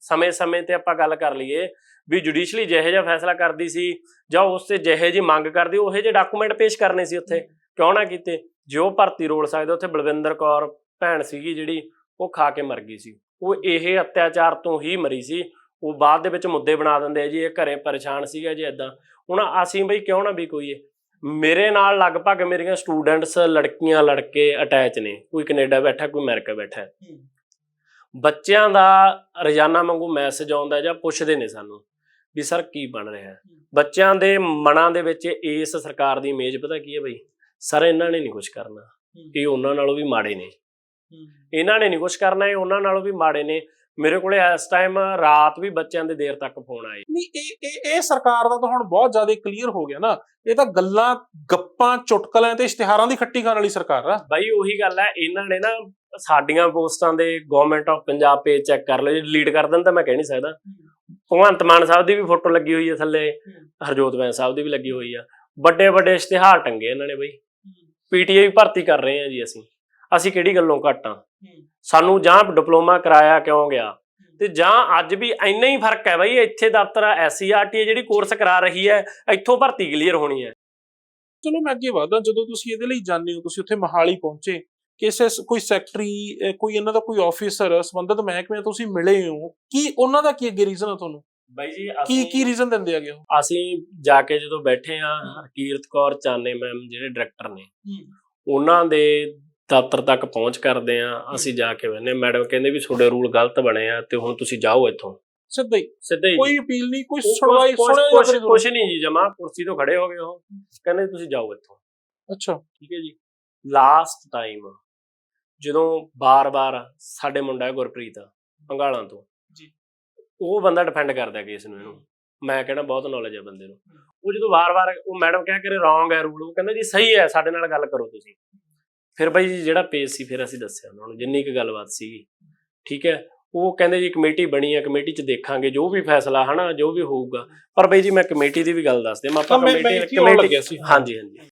ਸਮੇਂ-ਸਮੇਂ ਤੇ ਆਪਾਂ ਗੱਲ ਕਰ ਲਈਏ ਵੀ ਜੁਡੀਸ਼ਲੀ ਜਿਹੇ ਜਿਹਾ ਫੈਸਲਾ ਕਰਦੀ ਸੀ ਜਾਂ ਉਸ ਤੇ ਜਿਹੇ ਜੀ ਮੰਗ ਕਰਦੀ ਉਹੇ ਜਿਹੇ ਡਾਕੂਮੈਂਟ ਪੇਸ਼ ਕਰਨੇ ਸੀ ਉੱਥੇ। ਕਿਉਂ ਨਾ ਕੀਤੇ? ਜੋ ਭਰਤੀ ਰੋਲ ਸਕਦੇ ਉੱਥੇ ਬਲਵਿੰਦਰ ਕੌਰ ਭੈਣ ਸੀਗੀ ਜਿਹੜੀ ਉਹ ਖਾ ਕੇ ਮਰ ਗਈ ਸੀ। ਉਹ ਇਹ ਅਤਿਆਚਾਰ ਤੋਂ ਹੀ ਮਰੀ ਸੀ। ਉਹ ਬਾਅਦ ਦੇ ਵਿੱਚ ਮੁੱਦੇ ਬਣਾ ਦਿੰਦੇ ਆ ਜੀ ਇਹ ਘਰੇ ਪਰੇਸ਼ਾਨ ਸੀਗਾ ਜੀ ਇਦਾਂ ਹੁਣ ਅਸੀਂ ਬਈ ਕਿਉਂ ਨਾ ਵੀ ਕੋਈ ਮੇਰੇ ਨਾਲ ਲਗਭਗ ਮੇਰੀਆਂ ਸਟੂਡੈਂਟਸ ਲੜਕੀਆਂ ਲੜਕੇ ਅਟੈਚ ਨੇ। ਕੋਈ ਕੈਨੇਡਾ ਬੈਠਾ ਕੋਈ ਅਮਰੀਕਾ ਬੈਠਾ। ਬੱਚਿਆਂ ਦਾ ਰੋਜ਼ਾਨਾ ਵਾਂਗੂ ਮੈਸੇਜ ਆਉਂਦਾ ਜਾਂ ਪੁੱਛਦੇ ਨੇ ਸਾਨੂੰ ਵੀ ਸਰ ਕੀ ਬਣ ਰਿਹਾ ਹੈ? ਬੱਚਿਆਂ ਦੇ ਮਨਾਂ ਦੇ ਵਿੱਚ ਇਸ ਸਰਕਾਰ ਦੀ ਇਮੇਜ ਪਤਾ ਕੀ ਹੈ ਬਈ? ਸਰ ਇਹਨਾਂ ਨੇ ਨਹੀਂ ਕੁਝ ਕਰਨਾ। ਇਹ ਉਹਨਾਂ ਨਾਲੋਂ ਵੀ ਮਾੜੇ ਨੇ। ਇਹਨਾਂ ਨੇ ਨਹੀਂ ਕੁਝ ਕਰਨਾ ਇਹ ਉਹਨਾਂ ਨਾਲੋਂ ਵੀ ਮਾੜੇ ਨੇ। ਮੇਰੇ ਕੋਲੇ ਇਸ ਟਾਈਮ ਰਾਤ ਵੀ ਬੱਚਿਆਂ ਦੇ ਦੇਰ ਤੱਕ ਫੋਨ ਆਏ। ਨਹੀਂ ਇਹ ਇਹ ਇਹ ਸਰਕਾਰ ਦਾ ਤਾਂ ਹੁਣ ਬਹੁਤ ਜ਼ਿਆਦਾ ਕਲੀਅਰ ਹੋ ਗਿਆ ਨਾ। ਇਹ ਤਾਂ ਗੱਲਾਂ ਗੱਪਾਂ ਚੁਟਕਲਿਆਂ ਤੇ ਇਸ਼ਤਿਹਾਰਾਂ ਦੀ ਖੱਟੀ ਖਾਣ ਵਾਲੀ ਸਰਕਾਰ ਆ। ਬਾਈ ਉਹੀ ਗੱਲ ਹੈ ਇਹਨਾਂ ਨੇ ਨਾ ਸਾਡੀਆਂ ਪੋਸਟਾਂ ਦੇ government of Punjab page check ਕਰ ਲਓ ਜੇ ਡਿਲੀਟ ਕਰ ਦੇਣ ਤਾਂ ਮੈਂ ਕਹਿ ਨਹੀਂ ਸਕਦਾ। ਭਗਵੰਤ ਮਾਨ ਸਾਹਿਬ ਦੀ ਵੀ ਫੋਟੋ ਲੱਗੀ ਹੋਈ ਹੈ ਥੱਲੇ ਹਰਜੋਤ ਬੈਂਸ ਸਾਹਿਬ ਦੀ ਵੀ ਲੱਗੀ ਹੋਈ ਆ। ਵੱਡੇ ਵੱਡੇ ਇਸ਼ਤਿਹਾਰ ਟੰਗੇ ਇਹਨਾਂ ਨੇ ਬਈ। ਪੀਟੀਆਈ ਭਰਤੀ ਕਰ ਰਹੇ ਆ ਜੀ ਅਸੀਂ। ਅਸੀਂ ਕਿਹੜੀ ਗੱਲੋਂ ਘੱਟ ਸਾਨੂੰ ਜਾਂ ਡਿਪਲੋਮਾ ਕਰਾਇਆ ਕਿਉਂ ਗਿਆ? ਤੇ ਜਾਂ ਅੱਜ ਵੀ ਇੰਨਾ ਹੀ ਫ਼ਰਕ ਹੈ ਬਈ ਇੱਥੇ ਦਫ਼ਤਰ ਐਸਸੀਆਰਟੀ ਜਿਹੜੀ ਕੋਰਸ ਕਰਾ ਰਹੀ ਹੈ ਇੱਥੋਂ ਭਰਤੀ ਕਲੀਅਰ ਹੋਣੀ ਹੈ। ਚਲੋ ਮੈਂ ਅੱਗੇ ਵਧਦਾ ਜਦੋਂ ਤੁਸੀਂ ਇਹਦੇ ਲਈ ਜਾਂਦੇ ਹੋ ਤੁਸੀਂ ਉੱਥੇ ਮਹਾਲੀ ਪਹੁੰਚੇ ਕਿਸੇ ਕੋਈ ਸੈਕਟਰੀ ਕੋਈ ਇਹਨਾਂ ਦਾ ਕੋਈ ਆਫੀਸਰ ਸੰਬੰਧਿਤ ਮਹਿਕਮੇ ਤੁਸੀਂ ਮਿਲੇ ਹੋ ਕੀ ਉਹਨਾਂ ਦਾ ਕੀ ਅੱਗੇ ਰੀਜ਼ਨ ਆ ਤੁਹਾਨੂੰ? ਬਾਈ ਜੀ ਕੀ ਕੀ ਰੀਜ਼ਨ ਦਿੰਦੇ ਆਗੇ ਉਹ? ਅਸੀਂ ਜਾ ਕੇ ਜਦੋਂ ਬੈਠੇ ਆ ਹਰਕੀਰਤ ਕੌਰ ਚਾਨੇ ਮੈਮ ਜਿਹੜੇ ਡਾਇਰੈਕਟਰ ਨੇ ਉਹਨਾਂ ਦੇ ਦਫ਼ਤਰ ਤੱਕ ਪਹੁੰਚ ਕਰਦੇ ਆ ਅਸੀਂ ਜਾ ਕੇ ਬੈਨੇ ਮੈਡਮ ਕਹਿੰਦੇ ਵੀ ਤੁਹਾਡੇ ਰੂਲ ਗਲਤ ਬਣੇ ਆ ਤੇ ਹੁਣ ਤੁਸੀਂ ਜਾਓ ਇੱਥੋਂ। ਸਿੱਧਾ ਹੀ। ਸਿੱਧਾ ਹੀ ਕੋਈ ਅਪੀਲ ਨਹੀਂ ਕੋਈ ਕੁਛ- ਸੁਣਵਾਈ ਕੁਛ- ਸੁਣਿਆ ਕੁਛ ਜਾਂ ਫਿਰ- ਕੁਛ ਨਹੀਂ ਜੀ ਜਮਾ ਕੁਰਸੀ ਤੋਂ ਖੜੇ ਹੋ ਗਏ ਉਹ। ਕਹਿੰਦੇ ਤੁਸੀਂ ਜਾਓ ਇੱਥੋਂ। ਅੱਛਾ। ਠੀਕ ਹੈ ਜੀ। ਲਾਸਟ ਟਾਈਮ ਜਦੋਂ ਬਾਰ-ਬਾਰ ਸਾਡੇ ਮੁੰਡਾ ਹੈ ਗੁਰਪ੍ਰੀਤ ਅੰਗਾਲਾਂ ਤੋਂ। ਜੀ। ਉਹ ਬੰਦਾ ਡਿਫੈਂਡ ਕਰਦਾ ਕੇਸ ਨੂੰ ਇਹਨੂੰ। ਮੈਂ ਕਹਿੰਦਾ ਬਹੁਤ ਨੌਲੇਜ ਹੈ ਬੰਦੇ ਨੂੰ। ਉਹ ਜਦੋਂ ਵਾਰ-ਵਾਰ ਉਹ ਮੈਡਮ ਕਹਿ ਕਰੇ ਰੋਂਗ ਹੈ ਰੂਲ ਉਹ ਕਹਿੰਦਾ ਜੀ ਸਹੀ ਹੈ ਸਾਡੇ ਨਾਲ ਗੱਲ ਕਰੋ ਤੁਸੀਂ। ਫਿਰ ਬਾਈ ਜੀ ਜਿਹੜਾ ਪੇਜ ਸੀ ਫਿਰ ਅਸੀਂ ਦੱਸਿਆ ਉਹਨਾਂ ਨੂੰ ਜਿੰਨੀ ਕੁ ਗੱਲਬਾਤ ਸੀਗੀ। ਠੀਕ ਹੈ? ਉਹ ਕਹਿੰਦੇ ਜੀ ਕਮੇਟੀ ਬਣੀ ਹੈ ਕਮੇਟੀ 'ਚ ਦੇਖਾਂਗੇ ਜੋ ਵੀ ਫੈਸਲਾ ਹਨਾ ਜੋ ਵੀ ਹੋਊਗਾ। ਪਰ ਬਾਈ ਜੀ ਮੈਂ ਕਮੇਟੀ ਦੀ ਵੀ ਗੱਲ ਦੱਸਦੇ ਮੈਂ ਆਪਾਂ ਕਮੇਟੀ ਸੀ। ਹਾਂਜੀ ਹਾਂਜੀ।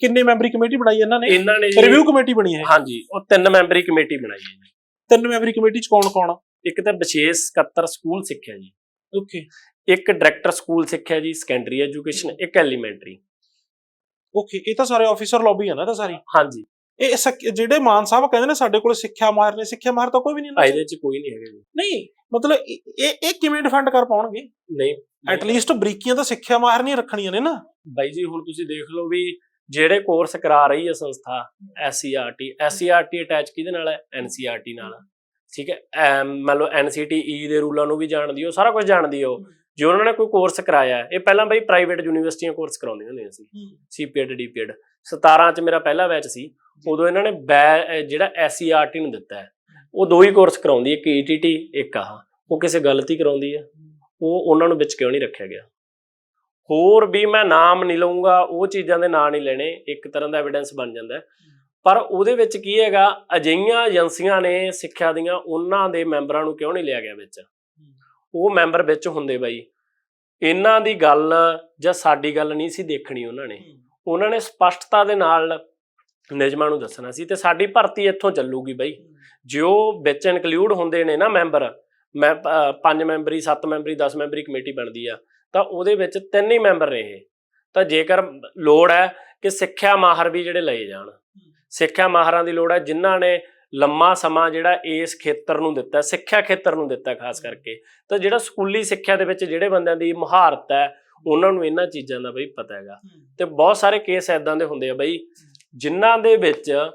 ਕਿੰਨੇ ਮੈਂਬਰੀ ਕਮੇਟੀ ਬਣਾਈ ਇਹਨਾਂ ਨੇ? ਇਹਨਾਂ ਨੇ ਰਿਵਿਊ ਕਮੇਟੀ ਬਣੀ ਹੈ। ਹਾਂਜੀ ਉਹ ਤਿੰਨ ਮੈਂਬਰੀ ਕਮੇਟੀ ਬਣਾਈ ਹੈ ਜੀ। ਤਿੰਨ ਮੈਂਬਰੀ ਕਮੇਟੀ ਚ ਕੌਣ ਕੌਣ ਆ? ਇੱਕ ਤਾਂ ਵਿਸ਼ੇਸ਼ ਸਕੱਤਰ ਸਕੂਲ ਸਿੱਖਿਆ ਜੀ। ਓਕੇ ਇੱਕ ਡਾਇਰੈਕਟਰ ਸਕੂਲ ਸਿੱਖਿਆ ਜੀ ਸੈਕੰਡਰੀ ਐਜੂਕੇਸ਼ਨ ਇੱਕ ਐਲੀਮੈਂਟਰੀ ਓਕੇ ਇਹ ਤਾਂ ਸਾਰੇ ਆਫੀਸਰ ਲੌਬੀ ਆ ਨਾ ਤਾਂ ਸਾਰੀ? ਹਾਂਜੀ। ਇਹ ਸਕ- ਜਿਹੜੇ ਮਾਨ ਸਾਹਿਬ ਕਹਿੰਦੇ ਨੇ ਸਾਡੇ ਕੋਲ ਸਿੱਖਿਆ ਮਾਹਰ ਨੇ ਸਿੱਖਿਆ ਮਾਹਰ ਤਾਂ ਕੋਈ ਵੀ ਨਹੀਂ 'ਚ। ਇਹਦੇ ਚ ਕੋਈ ਨਹੀਂ ਹੈਗਾ ਜੀ। ਨਹੀਂ ਮਤਲਬ ਇਹ ਇਹ- ਇਹ ਕਿਵੇਂ ਡਿਫੈਂਡ ਕਰ ਪਾਉਣਗੇ? ਨਹੀਂ। ਐਟ ਲੀਸਟ ਬਰੀਕੀਆਂ ਤਾਂ ਸਿੱਖਿਆ ਮਾਹਰ ਨਹੀਂ ਰੱਖਣੀਆਂ ਨੇ ਨਾ। ਬਾਈ ਜੀ ਹੁਣ ਤੁਸੀਂ ਦੇਖ ਲਓ ਵੀ ਜਿਹੜੇ ਕੋਰਸ ਕਰਾ ਰਹੀ ਹੈ ਸੰਸਥਾ ਐਸਸੀਆਰਟੀ ਐਸਸੀਆਰਟੀ ਅਟੈਚ ਕਿਹਦੇ ਨਾਲ ਹੈ? ਐਨਸੀਆਰਟੀ ਨਾਲ। ਠੀਕ ਹੈ? ਐਮ ਮੰਨ ਲਓ ਐਨਸੀਟੀਈ ਦੇ ਰੂਲਾਂ ਨੂੰ ਵੀ ਜਾਣਦੀ ਹੋ ਸਾਰਾ ਕੁਝ ਜਾਣਦੀ ਹੋ। ਜੇ ਉਹਨਾਂ ਨੇ ਕੋਈ ਕੋਰਸ ਕਰਾਇਆ ਇਹ ਪਹਿਲਾਂ ਬਈ ਪ੍ਰਾਈਵੇਟ ਯੂਨੀਵਰਸਿਟੀਆਂ ਕੋਰਸ ਕਰਾਉਂਦੀਆਂ ਹੁੰਦੀਆਂ ਸੀ ਸੀਪੀਐਡ ਡੀਪੀਐਡ 17 ਚ ਮੇਰਾ ਪਹਿਲਾ ਬੈਚ ਸੀ ਉਦੋਂ ਇਹਨਾਂ ਨੇ ਬੈ ਜਿਹੜਾ ਐਸਸੀਆਰਟੀ ਨੂੰ ਦਿੱਤਾ ਹੈ ਉਹ ਦੋ ਹੀ ਕੋਰਸ ਕਰਾਉਂਦੀ ਹੈ ਇੱਕ ਈਟੀਟੀ ਇੱਕ ਆਹ। ਉਹ ਕਿਸੇ ਗਲਤੀ ਕਰਾਉਂਦੀ ਹੈ ਉਹ ਉਹਨਾਂ ਨੂੰ ਵਿੱਚ ਕਿਉਂ ਨਹੀਂ ਰੱਖਿਆ ਗਿਆ? ਹੋਰ ਵੀ ਮੈਂ ਨਾਮ ਨਹੀਂ ਲਵਾਂਗਾ ਉਹ ਚੀਜ਼ਾਂ ਦੇ ਨਾਂ ਨਹੀਂ ਲੈਣੇ ਇੱਕ ਤਰ੍ਹਾਂ ਦਾ ਐਵੀਡੈਂਸ ਬਣ ਜਾਂਦਾ। ਪਰ ਉਹਦੇ ਵਿੱਚ ਕੀ ਹੈਗਾ ਅਜਿਹੀਆਂ ਏਜੰਸੀਆਂ ਨੇ ਸਿੱਖਿਆ ਦੀਆਂ ਉਹਨਾਂ ਦੇ ਮੈਂਬਰਾਂ ਨੂੰ ਕਿਉਂ ਨਹੀਂ ਲਿਆ ਗਿਆ ਵਿੱਚ? ਉਹ ਮੈਂਬਰ ਵਿੱਚ ਹੁੰਦੇ ਬਾਈ। ਇਹਨਾਂ ਦੀ ਗੱਲ ਜਾਂ ਸਾਡੀ ਗੱਲ ਨਹੀਂ ਸੀ ਦੇਖਣੀ ਉਹਨਾਂ ਨੇ। ਉਹਨਾਂ ਨੇ ਸਪਸ਼ਟਤਾ ਦੇ ਨਾਲ ਨਿਯਮਾਂ ਨੂੰ ਦੱਸਣਾ ਸੀ ਤੇ ਸਾਡੀ ਭਰਤੀ ਇੱਥੋਂ ਚੱਲੂਗੀ ਬਈ। ਜੋ ਵਿੱਚ ਇਨਕਲੂਡ ਹੁੰਦੇ ਨੇ ਨਾ ਮੈਂਬਰ ਮੈਂ ਪੰਜ ਮੈਂਬਰੀ ਸੱਤ ਮੈਂਬਰੀ 10 ਮੈਂਬਰੀ ਕਮੇਟੀ ਬਣਦੀ ਆ ਤਾਂ ਉਹਦੇ ਵਿੱਚ ਤਿੰਨ ਹੀ ਮੈਂਬਰ ਨੇ ਇਹ। ਤਾਂ ਜੇਕਰ ਲੋੜ ਹੈ ਕਿ ਸਿੱਖਿਆ ਮਾਹਰ ਵੀ ਜਿਹੜੇ ਲਏ ਜਾਣ। ਸਿੱਖਿਆ ਮਾਹਰਾਂ ਦੀ ਲੋੜ ਹੈ ਜਿਨ੍ਹਾਂ ਨੇ ਲੰਮਾ ਸਮਾਂ ਜਿਹੜਾ ਇਸ ਖੇਤਰ ਨੂੰ ਦਿੱਤਾ ਸਿੱਖਿਆ ਖੇਤਰ ਨੂੰ ਦਿੱਤਾ ਖਾਸ ਕਰਕੇ। ਤਾਂ ਜਿਹੜਾ ਸਕੂਲੀ ਸਿੱਖਿਆ ਦੇ ਵਿੱਚ ਜਿਹੜੇ ਬੰਦਿਆਂ ਦੀ ਮਹਾਰਤ ਹੈ ਉਹਨਾਂ ਨੂੰ ਇਹਨਾਂ ਚੀਜ਼ਾਂ ਦਾ ਬਈ ਪਤਾ ਹੈਗਾ। ਤੇ ਬਹੁਤ ਸਾਰੇ ਕੇਸ ਐਦਾਂ ਦੇ ਹੁੰਦੇ ਆ ਬਈ ਜਿਨ੍ਹਾਂ ਦੇ ਵਿੱਚ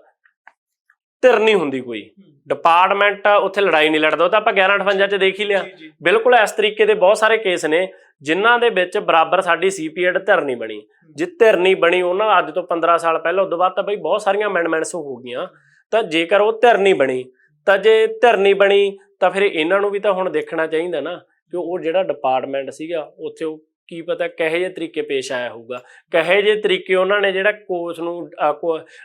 ਧਿਰ ਨਹੀਂ ਹੁੰਦੀ ਕੋਈ। ਡਿਪਾਰਟਮੈਂਟ ਉੱਥੇ ਲੜਾਈ ਨਹੀਂ ਲੜਦਾ ਉਹ ਤਾਂ ਆਪਾਂ 1158 ਚ ਦੇਖ ਹੀ ਲਿਆ। ਬਿਲਕੁਲ ਇਸ ਤਰੀਕੇ ਦੇ ਬਹੁਤ ਸਾਰੇ ਕੇਸ ਨੇ ਜਿਨ੍ਹਾਂ ਦੇ ਵਿੱਚ ਬਰਾਬਰ ਸਾਡੀ ਸੀਪੀਐਡ ਧਿਰ ਨਹੀਂ ਬਣੀ। ਜੇ ਧਿਰ ਨਹੀਂ ਬਣੀ ਉਹਨਾਂ ਅੱਜ ਤੋਂ 15 ਸਾਲ ਪਹਿਲਾਂ ਉਦੋਂ ਬਾਅਦ ਤਾਂ ਬਈ ਬਹੁਤ ਸਾਰੀਆਂ ਅਮੈਂਡਮੈਂਟਸ ਹੋ ਗਈਆਂ। ਤਾਂ ਜੇਕਰ ਉਹ ਧਿਰ ਨਹੀਂ ਬਣੀ ਤਾਂ ਜੇ ਧਿਰ ਨਹੀਂ ਬਣੀ ਤਾਂ ਫਿਰ ਇਹਨਾਂ ਨੂੰ ਵੀ ਤਾਂ ਹੁਣ ਦੇਖਣਾ ਚਾਹੀਦਾ ਨਾ ਕਿ ਉਹ ਜਿਹੜਾ ਡਿਪਾਰਟਮੈਂਟ ਸੀਗਾ ਉੱਥੇ ਉਹ ਕੀ ਪਤਾ ਕਹੇ ਜੇ ਤਰੀਕੇ ਪੇਸ਼ ਆਇਆ ਹੋਊਗਾ ਕਹੇ ਜੇ ਤਰੀਕੇ ਉਹਨਾਂ ਨੇ ਜਿਹੜਾ ਕੋਚ ਨੂੰ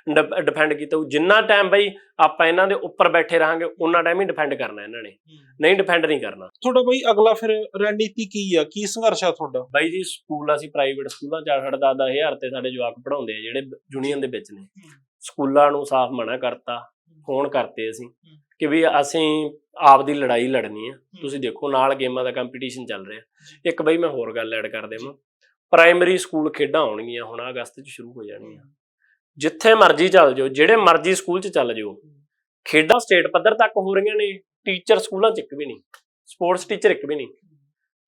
ਡਿਫੈਂਡ ਕੀਤਾ ਹੋਊ। ਜਿੰਨਾ ਟਾਈਮ ਬਈ ਆਪਾਂ ਇਹਨਾਂ ਦੇ ਉੱਪਰ ਬੈਠੇ ਰਹਾਂਗੇ ਉਹਨਾਂ ਟਾਈਮ ਹੀ ਡਿਫੈਂਡ ਕਰਨਾ ਇਹਨਾਂ ਨੇ ਨਹੀਂ ਡਿਫੈਂਡ ਨਹੀਂ ਕਰਨਾ ਤੁਹਾਡਾ ਬਈ ਅਗਲਾ ਫਿਰ ਰਣਨੀਤੀ ਕੀ ਆ ਕੀ ਸੰਘਰਸ਼ ਆ ਤੁਹਾਡਾ ਬਾਈ ਜੀ ਸਕੂਲ ਅਸੀਂ ਪ੍ਰਾਈਵੇਟ ਸਕੂਲਾਂ ਚ ਸਾਡਾ ਦਸ ਦਸ ਹਜ਼ਾਰ ਤੇ ਸਾਡੇ ਜਵਾਕ ਪੜਾਉਂਦੇ ਆ ਜਿਹੜੇ ਯੂਨੀਅਨ ਦੇ ਵਿੱਚ ਨੇ ਸਕੂਲਾਂ ਨੂੰ ਸਾਫ਼ ਮਨਾ ਕਰਤਾ ਫੋਨ ਕਰਤੇ ਅਸੀਂ ਕਿ ਵੀ ਅਸੀਂ ਆਪਦੀ ਲੜਾਈ ਲੜਨੀ ਆ। ਤੁਸੀਂ ਦੇਖੋ ਨਾਲ ਗੇਮਾਂ ਦਾ ਕੰਪੀਟੀਸ਼ਨ ਚੱਲ ਰਿਹਾ। ਇੱਕ ਬਈ ਮੈਂ ਹੋਰ ਗੱਲ ਐਡ ਕਰ ਦੇਵਾਂ। ਪ੍ਰਾਇਮਰੀ ਸਕੂਲ ਖੇਡਾਂ ਆਉਣਗੀਆਂ ਹੁਣ ਅਗਸਤ 'ਚ ਸ਼ੁਰੂ ਹੋ ਜਾਣਗੀਆਂ ਜਿੱਥੇ ਮਰਜ਼ੀ ਚੱਲ ਜਾਓ ਜਿਹੜੇ ਮਰਜ਼ੀ ਸਕੂਲ 'ਚ ਚੱਲ ਜਾਓ। ਖੇਡਾਂ ਸਟੇਟ ਪੱਧਰ ਤੱਕ ਹੋ ਰਹੀਆਂ ਨੇ ਟੀਚਰ ਸਕੂਲਾਂ 'ਚ ਇੱਕ ਵੀ ਨਹੀਂ ਸਪੋਰਟਸ ਟੀਚਰ ਇੱਕ ਵੀ ਨਹੀਂ।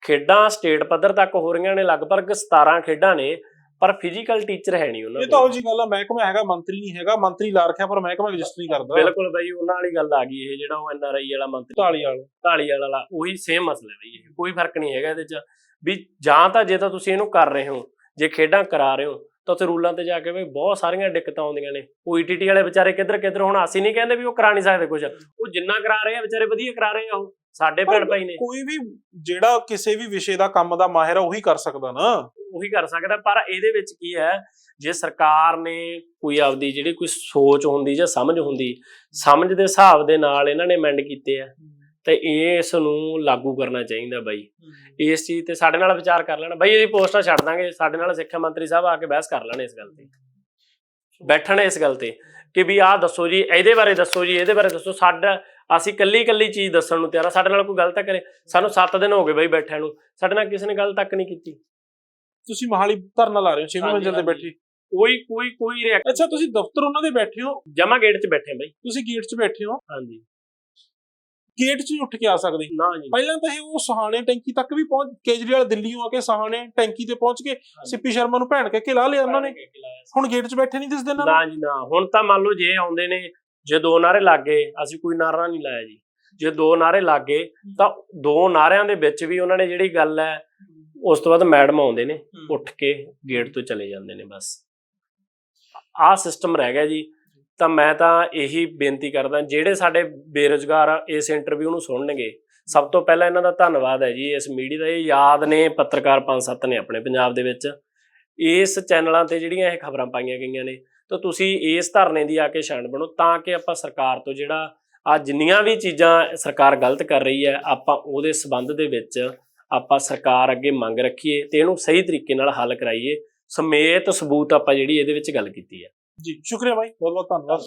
ਖੇਡਾਂ ਸਟੇਟ ਪੱਧਰ ਤੱਕ ਹੋ ਰਹੀਆਂ ਨੇ ਲਗਭਗ 17 ਖੇਡਾਂ ਨੇ। ਪਰ ਫਿਜ਼ੀਕਲ ਟੀਚਰ ਹੈ ਨਹੀਂ ਉਹਨਾਂ ਇਹ ਤਾਂ ਉਹ ਜੀ ਗੱਲ ਆ ਮਹਿਕਮਾ ਹੈਗਾ ਮੰਤਰੀ ਨਹੀਂ ਹੈਗਾ ਮੰਤਰੀ ਲਾ ਰੱਖਿਆ ਪਰ ਮਹਿਕਮਾ ਰਜਿਸਟਰੀ ਕਰਦਾ। ਬਿਲਕੁਲ ਬਾਈ ਉਹਨਾਂ ਵਾਲੀ ਗੱਲ ਆ ਗਈ ਇਹ ਜਿਹੜਾ ਉਹ ਐਨ ਆਰ ਆਈ ਵਾਲਾ ਮੰਤਰੀ। ਢਾਲੀ ਵਾਲਾ। ਢਾਲੀਵਾਲ ਵਾਲਾ ਉਹੀ ਸੇਮ ਮਸਲਾ ਬਈ ਇਹ। ਕੋਈ ਫ਼ਰਕ ਨਹੀਂ ਹੈਗਾ ਇਹਦੇ ਚ। ਵੀ ਜਾਂ ਤਾਂ ਜੇ ਤਾਂ ਤੁਸੀਂ ਇਹਨੂੰ ਕਰ ਰਹੇ ਹੋ ਜੇ ਖੇਡਾਂ ਕਰਾ ਰਹੇ ਹੋ ਤਾਂ ਉੱਥੇ ਰੂਲਾਂ ਤੇ ਜਾ ਕੇ ਵੀ ਬਹੁਤ ਸਾਰੀਆਂ ਦਿੱਕਤਾਂ ਆਉਂਦੀਆਂ ਨੇ। ਉਹ ਈਟੀਟੀ ਵਾਲੇ ਵਿਚਾਰੇ ਕਿੱਧਰ ਕਿੱਧਰ ਹੁਣ ਅਸੀਂ ਨਹੀਂ ਕਹਿੰਦੇ ਵੀ ਉਹ ਕਰਾ ਨਹੀਂ ਸਕਦੇ ਕੁਝ ਉਹ ਜਿੰਨਾ ਕਰਾ ਰਹੇ ਆ ਵਿਚਾਰੇ ਵਧੀਆ ਕਰਾ ਰਹੇ ਆ ਉਹ। ਸਾਡੇ ਭੈਣ ਭਾਈ ਨੇ। ਕੋਈ ਵੀ ਜਿਹੜਾ ਕਿਸੇ ਵੀ ਵਿਸ਼ੇ ਦਾ ਕੰਮ ਦਾ ਮਾਹਿਰ ਆ ਉਹੀ ਕਰ ਸਕਦਾ ਨਾ। ਉਹੀ ਕਰ ਸਕਦਾ ਪਰ ਇਹਦੇ ਵਿੱਚ ਕੀ ਹੈ ਜੇ ਸਰਕਾਰ ਨੇ ਕੋਈ ਆਪਦੀ ਜਿਹੜੀ ਕੋਈ ਸੋਚ ਹੁੰਦੀ ਜਾਂ ਸਮਝ ਹੁੰਦੀ ਸਮਝ ਦੇ ਹਿਸਾਬ ਦੇ ਨਾਲ ਇਹਨਾਂ ਨੇ ਅਮੈਂਡ ਕੀਤੇ ਆ। ਤੇ ਇਸ ਨੂੰ ਲਾਗੂ ਕਰਨਾ ਚਾਹੀਦਾ ਬਾਈ। ਇਸ ਚੀਜ਼ ਤੇ ਸਾਡੇ ਨਾਲ ਵਿਚਾਰ ਕਰ ਲੈਣਾ। ਬਾਈ ਇਹਦੀ ਪੋਸਟਾਂ ਛੱਡ ਦਾਂਗੇ। ਸਾਡੇ ਨਾਲ ਸਿੱਖਿਆ ਮੰਤਰੀ ਸਾਹਿਬ ਆ ਕੇ ਬਹਿਸ ਕਰ ਲੈਣ ਇਸ ਗੱਲ ਤੇ। ਬੈਠਣ ਇਸ ਗੱਲ ਤੇ ਕਿ ਵੀ ਆਹ ਦੱਸੋ ਜੀ ਇਹਦੇ ਬਾਰੇ ਦੱਸੋ ਜੀ ਇਹਦੇ ਬਾਰੇ ਦੱਸੋ। ਸਾਡਾ ਅਸੀਂ ਕੱਲੀ ਕੱਲੀ ਚੀਜ਼ ਦੱਸਣ ਨੂੰ ਤਿਆਰ ਆ। ਸਾਡੇ ਨਾਲ ਕੋਈ ਗਲਤ ਕਰੇ। ਸਾਨੂੰ 7 ਦਿਨ ਹੋ ਗਏ ਬਾਈ ਬੈਠਿਆਂ ਨੂੰ। ਸਾਡੇ ਨਾਲ ਕਿਸੇ ਨੇ ਗੱਲ ਤੱਕ ਨਹੀਂ ਕੀਤੀ। ਤੁਸੀਂ ਮਹਾਲੀ ਧਰਨਾ ਲਾ ਰਹੇ ਹੋ 6ਵੀਂ ਹਾਂਜੀ, ਮੰਜ਼ਿਲ ਤੇ। ਬੈਠੇ। ਕੋਈ ਕੋਈ ਕੋਈ ਰਿਐਕਟ ਅੱਛਾ ਤੁਸੀਂ ਦਫ਼ਤਰ ਉਹਨਾਂ ਦੇ ਬੈਠੇ ਹੋ? ਜਮਾ ਗੇਟ 'ਚ ਬੈਠੇ ਬਾਈ। ਤੁਸੀਂ ਗੇਟ 'ਚ ਬੈਠੇ ਹੋ? ਹਾਂਜੀ। ਗੇਟ 'ਚ ਉੱਠ ਕੇ ਆ ਸਕਦੇ। ਨਾ ਜੀ। ਪਹਿਲਾਂ ਤਾਂ ਇਹ ਉਹ ਸਹਾਣੇ ਟੈਂਕੀ ਤੱਕ ਵੀ ਪਹੁੰਚ ਕੇਜਰੀਵਾਲ ਦਿੱਲੀੋਂ ਆ ਕੇ ਸਹਾਣੇ ਟੈਂਕੀ ਤੇ ਪਹੁੰਚ ਕੇ ਸਿੱਪੀ ਸ਼ਰਮਾ ਨੂੰ ਭੈਣ ਕੇ ਲਾ ਲਿਆ ਉਹਨਾਂ ਨੇ। ਹੁਣ ਗੇਟ 'ਚ ਬੈਠੇ ਨਹੀਂ ਦਿਸਦੇ ਨੂੰ। ਨਾ ਜੀ ਨਾ। ਹੁਣ ਤਾਂ ਮੰਨ ਲਓ ਜੇ ਆਉਂਦੇ ਨੇ ਜੇ ਦੋ ਨਾਰੇ ਲੱਗ ਅਸੀਂ ਕੋਈ ਨਾਰਾ ਨਹੀਂ ਲਾਇਆ ਜੀ। ਜੇ ਦੋ ਨਾਰੇ ਲੱਗ ਤਾਂ ਦੋ ਨਾਰਿਆਂ ਦੇ ਵਿੱਚ ਵੀ ਉਹਨਾਂ ਨੇ ਜਿਹੜੀ ਗੱਲ ਹੈ ਉਸ ਤੋਂ ਬਾਅਦ ਮੈਡਮ ਆਉਂਦੇ ਨੇ ਉੱਠ ਕੇ ਗੇਟ ਤੋਂ ਚਲੇ ਜਾਂਦੇ ਨੇ ਬਸ। ਆਹ ਸਿਸਟਮ ਰਹਿ ਗਿਆ ਜੀ। ਤਾਂ ਮੈਂ ਤਾਂ ਇਹੀ ਬੇਨਤੀ ਕਰਦਾ, ਜਿਹੜੇ ਸਾਡੇ ਬੇਰੁਜ਼ਗਾਰ ਇਸ ਇੰਟਰਵਿਊ ਨੂੰ ਸੁਣਨਗੇ, ਸਭ ਤੋਂ ਪਹਿਲਾਂ ਇਹਨਾਂ ਦਾ ਧੰਨਵਾਦ ਹੈ ਜੀ, ਇਸ ਮੀਡੀਆ ਦਾ, ਇਹ ਯਾਦ ਨੇ ਪੱਤਰਕਾਰ ਪੰਜ ਸੱਤ ਨੇ ਆਪਣੇ ਪੰਜਾਬ ਦੇ ਵਿੱਚ। ਇਸ ਚੈਨਲਾਂ ਤੇ ਜਿਹੜੀਆਂ ਇਹ ਖਬਰਾਂ ਪਾਈਆਂ ਗਈਆਂ ਨੇ, ਤਾਂ ਤੁਸੀਂ ਇਸ ਧਰਨੇ ਦੀ ਆ ਕੇ ਸ਼ਾਨ ਬਣੋ, ਤਾਂ ਕਿ ਆਪਾਂ ਸਰਕਾਰ ਤੋਂ ਜਿਹੜਾ ਆ ਜਿੰਨੀਆਂ ਵੀ ਚੀਜ਼ਾਂ ਸਰਕਾਰ ਗਲਤ ਕਰ ਰਹੀ ਹੈ, ਆਪਾਂ ਉਹਦੇ ਸਬੰਧ ਦੇ ਵਿੱਚ ਆਪਾਂ ਸਰਕਾਰ ਅੱਗੇ ਮੰਗ ਰੱਖੀਏ ਤੇ ਇਹਨੂੰ ਸਹੀ ਤਰੀਕੇ ਨਾਲ ਹੱਲ ਕਰਾਈਏ। ਸਮੇਤ ਸਬੂਤ ਆਪਾਂ ਜਿਹੜੀ ਇਹਦੇ ਵਿੱਚ ਗੱਲ ਕੀਤੀ ਹੈ। Şükrü Bey, Bodvat'tan var.